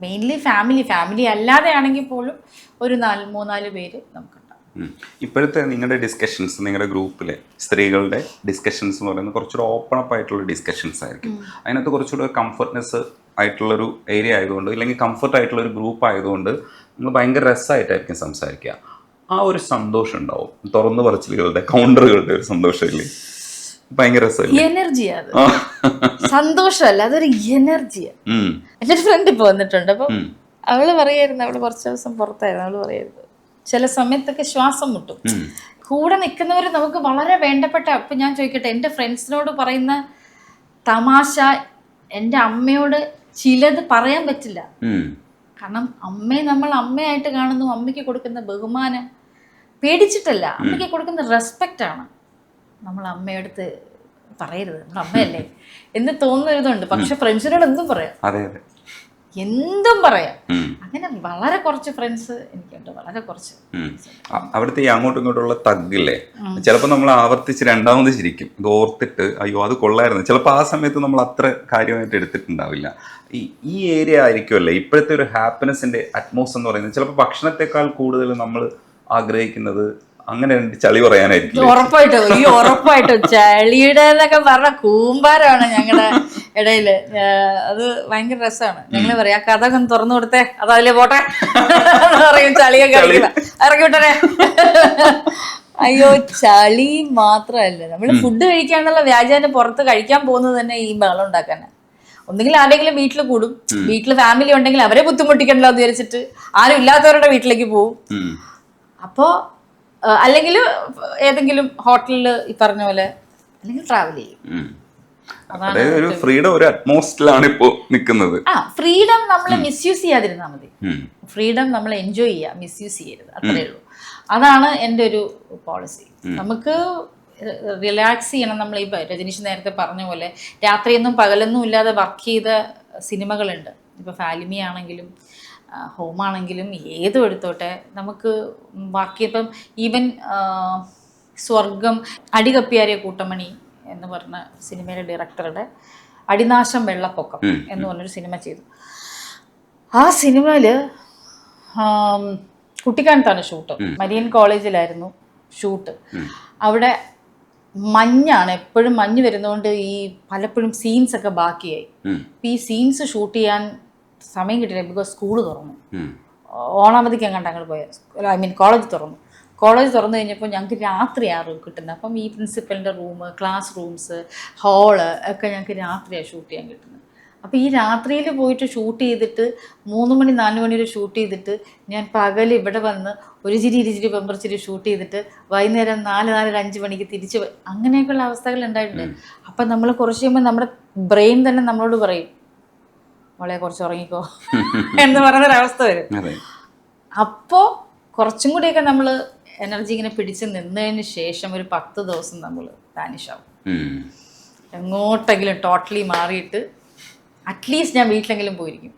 മെയിൻലി ഫാമിലി ഫാമിലി അല്ലാതെ ആണെങ്കിൽ പോലും ഒരു നാല് മൂന്നാൽ പേര് നമുക്കുണ്ടാവും ഉം. ഇപ്പോഴത്തെ നിങ്ങളുടെ ഡിസ്കഷൻസ് നിങ്ങളുടെ ഗ്രൂപ്പിലെ സ്ത്രീകളുടെ ഡിസ്കഷൻസ് എന്ന് പറയുന്നത് കുറച്ചുകൂടെ ഓപ്പൺ അപ്പ് ആയിട്ടുള്ള ഡിസ്കഷൻസ് ആയിരിക്കും. അതിനകത്ത് കുറച്ചുകൂടെ കംഫർട്ട്നെസ് ആയിട്ടുള്ളൊരു ഏരിയ ആയതുകൊണ്ട് ഇല്ലെങ്കിൽ കംഫർട്ട് ആയിട്ടുള്ള ഒരു ഗ്രൂപ്പ് ആയതുകൊണ്ട് നിങ്ങൾ ഭയങ്കര രസമായിട്ടായിരിക്കും സംസാരിക്കുക. ആ ഒരു സന്തോഷം ഉണ്ടാവും. തുറന്നു പറച്ചിലുകളുടെ കൗണ്ടറുകളുടെ ഒരു സന്തോഷമില്ലേ ഭയങ്കര രസമല്ലേ? എനർജിയാ അത് സന്തോഷമല്ല അതൊരു എനർജിയാണ് എന്റെ എന്റെ ഫ്രണ്ട് പോന്നിട്ടുണ്ട് വന്നിട്ടുണ്ട്. അപ്പം. അവൾ പറയായിരുന്നു അവൾ കുറച്ച് ദിവസം പുറത്തായിരുന്നു. അവൾ പറയായിരുന്നു ചില സമയത്തൊക്കെ ശ്വാസം മുട്ടും. കൂടെ നിൽക്കുന്നവർ നമുക്ക് വളരെ വേണ്ടപ്പെട്ട ഇപ്പം ഞാൻ ചോദിക്കട്ടെ എന്റെ ഫ്രണ്ട്സിനോട് പറയുന്ന തമാശ എന്റെ അമ്മയോട് ചിലത് പറയാൻ പറ്റില്ല. കാരണം അമ്മയെ നമ്മൾ അമ്മയായിട്ട് കാണുന്നു അമ്മയ്ക്ക് കൊടുക്കുന്ന ബഹുമാനം പേടിച്ചിട്ടല്ല. അമ്മയ്ക്ക് കൊടുക്കുന്ന റെസ്പെക്റ്റ് ആണ്. നമ്മൾ അമ്മയടുത്ത് പറയരുത്. നമ്മുടെ അമ്മയല്ലേ? എന്ന് തോന്നുന്നൊരിതുണ്ട്. പക്ഷെ ഫ്രണ്ട്സിനോട് എന്തും പറയാം. എന്തും പറയാം. അങ്ങനെ വളരെ കുറച്ച് ഫ്രണ്ട്സ് എനിക്കുണ്ട്. വളരെ കുറച്ച്. അവിടുത്തെ ഈ അങ്ങോട്ടും ഇങ്ങോട്ടുള്ള തഗ്ഗില്ലേ ചിലപ്പോൾ നമ്മൾ ആവർത്തിച്ച് രണ്ടാമത് ചിരിക്കും ഇത് ഓർത്തിട്ട് അയ്യോ അത് കൊള്ളായിരുന്നു. ചിലപ്പോൾ ആ സമയത്ത് നമ്മൾ അത്ര കാര്യമായിട്ട് എടുത്തിട്ടുണ്ടാവില്ല. ഈ ഈ ഏരിയ ആയിരിക്കുമല്ലേ ഇപ്പോഴത്തെ ഒരു ഹാപ്പിനെസിന്റെ അറ്റ്മോസ് എന്ന് പറയുന്നത്. ചിലപ്പോൾ ഭക്ഷണത്തെക്കാൾ കൂടുതൽ നമ്മൾ ആഗ്രഹിക്കുന്നത് അങ്ങനെ ചളി പറയാനായിരിക്കും ഉറപ്പായിട്ടും ഈ ഉറപ്പായിട്ടും ചളിയുടെ എന്നൊക്കെ പറഞ്ഞ കൂമ്പാരമാണ് ഞങ്ങളുടെ ഇടയിൽ. അത് ഭയങ്കര രസമാണ്. ഞങ്ങൾ പറയാം ആ കഥ ഒന്ന് തുറന്നു കൊടുത്തേ അത് അതിലെ പോട്ടെ. പറയും ചളിയൊക്കെ ഇറക്കി വിട്ടേ അയ്യോ ചളി മാത്രമല്ല. നമ്മൾ ഫുഡ് കഴിക്കാനുള്ള വ്യാജാന് പുറത്ത് കഴിക്കാൻ പോകുന്നത് തന്നെ ഈ ബഹളം ഉണ്ടാക്കാനാ. ഒന്നുകിൽ ആരെങ്കിലും വീട്ടിൽ കൂടും. വീട്ടിൽ ഫാമിലി ഉണ്ടെങ്കിൽ അവരെ ബുദ്ധിമുട്ടിക്കണ്ടല്ലോ എന്ന് വിചാരിച്ചിട്ട് ആരും ഇല്ലാത്തവരുടെ വീട്ടിലേക്ക് പോകും അപ്പോ അപ്പോൾ അല്ലെങ്കിൽ ഏതെങ്കിലും ഹോട്ടലിൽ ഈ പറഞ്ഞ പോലെ അല്ലെങ്കിൽ ട്രാവൽ ചെയ്യും. അതായത് ഒരു ഫ്രീഡം ഒരു അറ്റ്മോസ്ഫിയറിലാണ് ഇപ്പോ നിൽക്കുന്നത്. ആ ഫ്രീഡം നമ്മൾ മിസ്യൂസ് ചെയ്യാതിരുന്നാൽ മതി. ഫ്രീഡം നമ്മൾ എൻജോയ് ചെയ്യുക മിസ്യൂസ് ചെയ്യരുത്. അത്രേ ഉള്ളൂ. അതാണ് എന്റെ ഒരു പോളിസി നമുക്ക് റിലാക്സ് ചെയ്യണം നമ്മൾ ഈ രജനീഷ് നേരത്തെ പറഞ്ഞ പോലെ രാത്രിയൊന്നും പകലൊന്നും ഇല്ലാതെ വർക്ക് ചെയ്ത സിനിമകളുണ്ട്. ഇപ്പോൾ ഫാലിമി ആണെങ്കിലും ഹോമാണെങ്കിലും ഏതും എടുത്തോട്ടെ നമുക്ക് ബാക്കിയപ്പം ഈവൻ സ്വർഗം അടികപ്പിയാരിയ കൂട്ടമണി എന്ന് പറഞ്ഞ സിനിമയിലെ ഡയറക്ടറുടെ അടിനാശം വെള്ളപ്പൊക്കം എന്ന് പറഞ്ഞൊരു സിനിമ ചെയ്തു. ആ സിനിമയിൽ കുട്ടിക്കാനത്താണ് ഷൂട്ട്. മരിയൻ കോളേജിലായിരുന്നു ഷൂട്ട്. അവിടെ മഞ്ഞാണ് എപ്പോഴും മഞ്ഞ് വരുന്നതുകൊണ്ട് ഈ പലപ്പോഴും സീൻസ് ഒക്കെ ബാക്കിയായി. ഈ സീൻസ് ഷൂട്ട് ചെയ്യാൻ സമയം കിട്ടില്ല ബിക്കോസ് സ്കൂൾ തുറന്നു. ഓണാവധിക്ക് എങ്ങാണ്ട് അങ്ങോട്ട് പോയ. ഐ മീൻ കോളേജ് തുറന്നു. കോളേജ് തുറന്നു കഴിഞ്ഞപ്പോൾ ഞങ്ങൾക്ക് രാത്രിയാണ് റൂം കിട്ടുന്നത് അപ്പം ഈ പ്രിൻസിപ്പലിന്റെ റൂം ക്ലാസ് റൂംസ് ഹാൾ ഒക്കെ ഞങ്ങൾക്ക് രാത്രിയാണ് ഷൂട്ട് ചെയ്യാൻ കിട്ടുന്നത് അപ്പോൾ ഈ രാത്രിയിൽ പോയിട്ട് ഷൂട്ട് ചെയ്തിട്ട് മൂന്ന് മണി നാല് മണി വരെ ഷൂട്ട് ചെയ്തിട്ട് ഞാൻ പകൽ ഇവിടെ വന്ന് ഒരു ചിരി ഇരുചിരി പെമ്പർച്ചിരി ഷൂട്ട് ചെയ്തിട്ട് വൈകുന്നേരം നാല് നാലര അഞ്ച് മണിക്ക് തിരിച്ച് അങ്ങനെയൊക്കെയുള്ള അവസ്ഥകൾ ഉണ്ടായിട്ടുണ്ട്. അപ്പം നമ്മൾ കുറച്ച് കഴിയുമ്പോൾ നമ്മുടെ ബ്രെയിൻ തന്നെ നമ്മളോട് പറയും മോളെ കുറച്ച് ഉറങ്ങിക്കോ. എന്ന് പറയുന്നൊരവസ്ഥ വരും. അപ്പോൾ കുറച്ചും കൂടിയൊക്കെ നമ്മൾ എനർജി ഇങ്ങനെ പിടിച്ച് നിന്നതിന് ശേഷം ഒരു പത്ത് ദിവസം നമ്മൾ വാനിഷ് ആവും. എങ്ങോട്ടെങ്കിലും ടോട്ടലി മാറിയിട്ട് അറ്റ്ലീസ്റ്റ് ഞാൻ വീട്ടിലെങ്കിലും പോയിരിക്കും.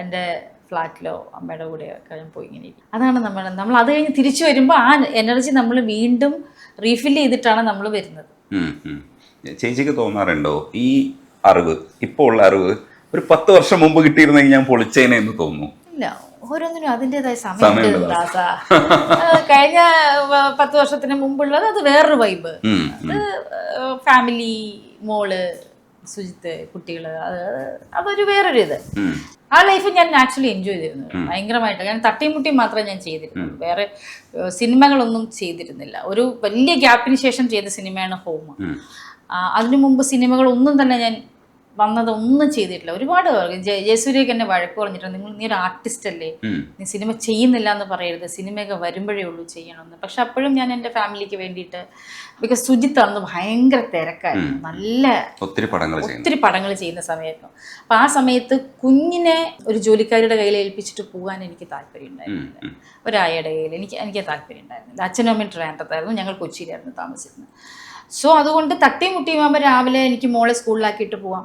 എന്റെ ഫ്ലാറ്റിലോ അമ്മയുടെ കൂടെയോ ഒക്കെ ഞാൻ പോയി ഇങ്ങനെ ഇരിക്കും. അതാണ് നമ്മൾ നമ്മൾ അത് കഴിഞ്ഞ് തിരിച്ചു വരുമ്പോൾ ആ എനർജി നമ്മൾ വീണ്ടും റീഫിൽ ചെയ്തിട്ടാണ് നമ്മൾ വരുന്നത്. ചേച്ചിക്ക് തോന്നാറുണ്ടോ? ഈ അറിവ് ഇപ്പോൾ ഉള്ള അറിവ് ഒരു പത്ത് വർഷം മുമ്പ് കിട്ടിയിരുന്നെങ്കിൽ ഞാൻ പൊളിച്ചേനെ എന്ന് തോന്നുന്നു. ഇല്ല ഓരോന്നിനും അതിന്റെതായ സമയം കഴിഞ്ഞ പത്ത് വർഷത്തിന് മുമ്പുള്ളത് അത് വേറൊരു വൈബ് അത് ഫാമിലി മോൾ സുജിത്ത് കുട്ടികൾ അത് അതൊരു വേറൊരു ഇത്. ആ ലൈഫ് ഞാൻ ആക്ച്വലി എൻജോയ് ചെയ്തിരുന്നു. ഭയങ്കരമായിട്ട്. ഞാൻ തട്ടിയും മുട്ടിയും മാത്രമേ ഞാൻ ചെയ്തിരുന്നുള്ളൂ. വേറെ സിനിമകളൊന്നും ചെയ്തിരുന്നില്ല. ഒരു വലിയ ഗ്യാപ്പിന് ശേഷം ചെയ്ത സിനിമയാണ് ഹോം അതിനു മുമ്പ് സിനിമകളൊന്നും തന്നെ ഞാൻ വന്നത് ഒന്നും ചെയ്തിട്ടില്ല. ഒരുപാട് ജയസൂര്യക്ക് എന്നെ വഴക്ക് പറഞ്ഞിട്ടുണ്ട്. നിങ്ങൾ നീ ഒരു ആർട്ടിസ്റ്റ് അല്ലേ? നീ സിനിമ ചെയ്യുന്നില്ല എന്ന് പറയരുത്. സിനിമയൊക്കെ വരുമ്പോഴേ ഉള്ളൂ ചെയ്യണമെന്ന്. പക്ഷെ അപ്പോഴും ഞാൻ എന്റെ ഫാമിലിക്ക് വേണ്ടിയിട്ട് ബിക്കോസ് സുജിത്ത് അന്ന് ഭയങ്കര തിരക്കായിരുന്നു. നല്ല ഒത്തിരി പടങ്ങൾ ഒത്തിരി പടങ്ങൾ ചെയ്യുന്ന സമയമായിരുന്നു അപ്പം ആ സമയത്ത് കുഞ്ഞിനെ ഒരു ജോലിക്കാരിയുടെ കയ്യിൽ ഏൽപ്പിച്ചിട്ട് പോകാൻ എനിക്ക് താല്പര്യം ഉണ്ടായിരുന്നു ഉണ്ടായിരുന്നില്ല. ഒരായയുടെ കയ്യിൽ എനിക്ക് എനിക്ക് താല്പര്യം ഉണ്ടായിരുന്നില്ല. അച്ഛനും അമ്മയും ട്രാൻഡത്തായിരുന്നു ഞങ്ങൾ കൊച്ചിയിലായിരുന്നു താമസിച്ചിരുന്നത്. സോ അതുകൊണ്ട് തട്ടിയും മുട്ടിയും ആകുമ്പോൾ രാവിലെ എനിക്ക് മോളെ സ്കൂളിലാക്കിയിട്ട് പോവാം.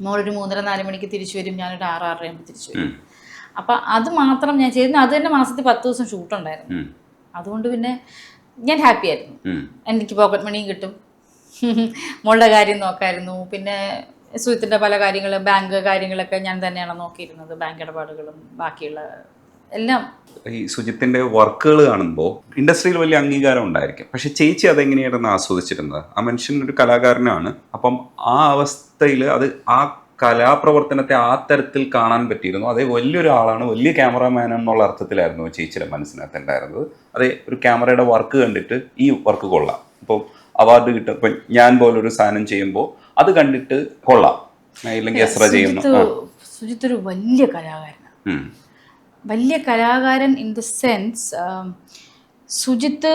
മോളൊരു മൂന്നര നാല് മണിക്ക് തിരിച്ചു വരും. ഞാനൊരു ആറ് ആറര ആകുമ്പോൾ തിരിച്ചു വരും. അപ്പം അത് മാത്രം ഞാൻ ചെയ്തു അത് തന്നെ മാസത്തിൽ പത്ത് ദിവസം ഷൂട്ടുണ്ടായിരുന്നു ഉണ്ടായിരുന്നു. അതുകൊണ്ട് പിന്നെ ഞാൻ ഹാപ്പി ആയിരുന്നു. എനിക്ക് പോക്കറ്റ് മണിയും കിട്ടും. മോളുടെ കാര്യം നോക്കായിരുന്നു. പിന്നെ സുഹൃത്തിന്റെ പല കാര്യങ്ങളും ബാങ്ക് കാര്യങ്ങളൊക്കെ ഞാൻ തന്നെയാണ് നോക്കിയിരുന്നത്. ബാങ്ക് ഇടപാടുകളും ബാക്കിയുള്ള എല്ലാം. ഈ സുജിത്തിന്റെ വർക്കുകൾ കാണുമ്പോൾ ഇൻഡസ്ട്രിയിൽ വലിയ അംഗീകാരം ഉണ്ടായിരിക്കും. പക്ഷെ ചേച്ചി അതെങ്ങനെയായിരുന്നു ആസ്വദിച്ചിരുന്നത്? ആ മനുഷ്യൻ ഒരു കലാകാരനാണ്. അപ്പം ആ അവസ്ഥയിൽ അത് ആ കലാപ്രവർത്തനത്തെ ആ തരത്തിൽ കാണാൻ പറ്റിയിരുന്നു. അതേ വലിയൊരു ആളാണ് വലിയ ക്യാമറമാൻ എന്നുള്ള അർത്ഥത്തിലായിരുന്നു ചേച്ചിയുടെ മനസ്സിനകത്ത് ഉണ്ടായിരുന്നത് അതേ ഒരു ക്യാമറയുടെ വർക്ക് കണ്ടിട്ട് ഈ വർക്ക് കൊള്ളാം. ഇപ്പോൾ അവാർഡ് കിട്ടും. ഇപ്പം ഞാൻ പോലൊരു സാധനം ചെയ്യുമ്പോൾ അത് കണ്ടിട്ട് കൊള്ളാം. ഇല്ലെങ്കിൽ എസ്ര ചെയ്യുന്നു. സുജിത്ത് ഒരു വലിയ കലാകാരനാണ്. വലിയ കലാകാരൻ ഇൻ ദ സെൻസ് സുജിത്ത്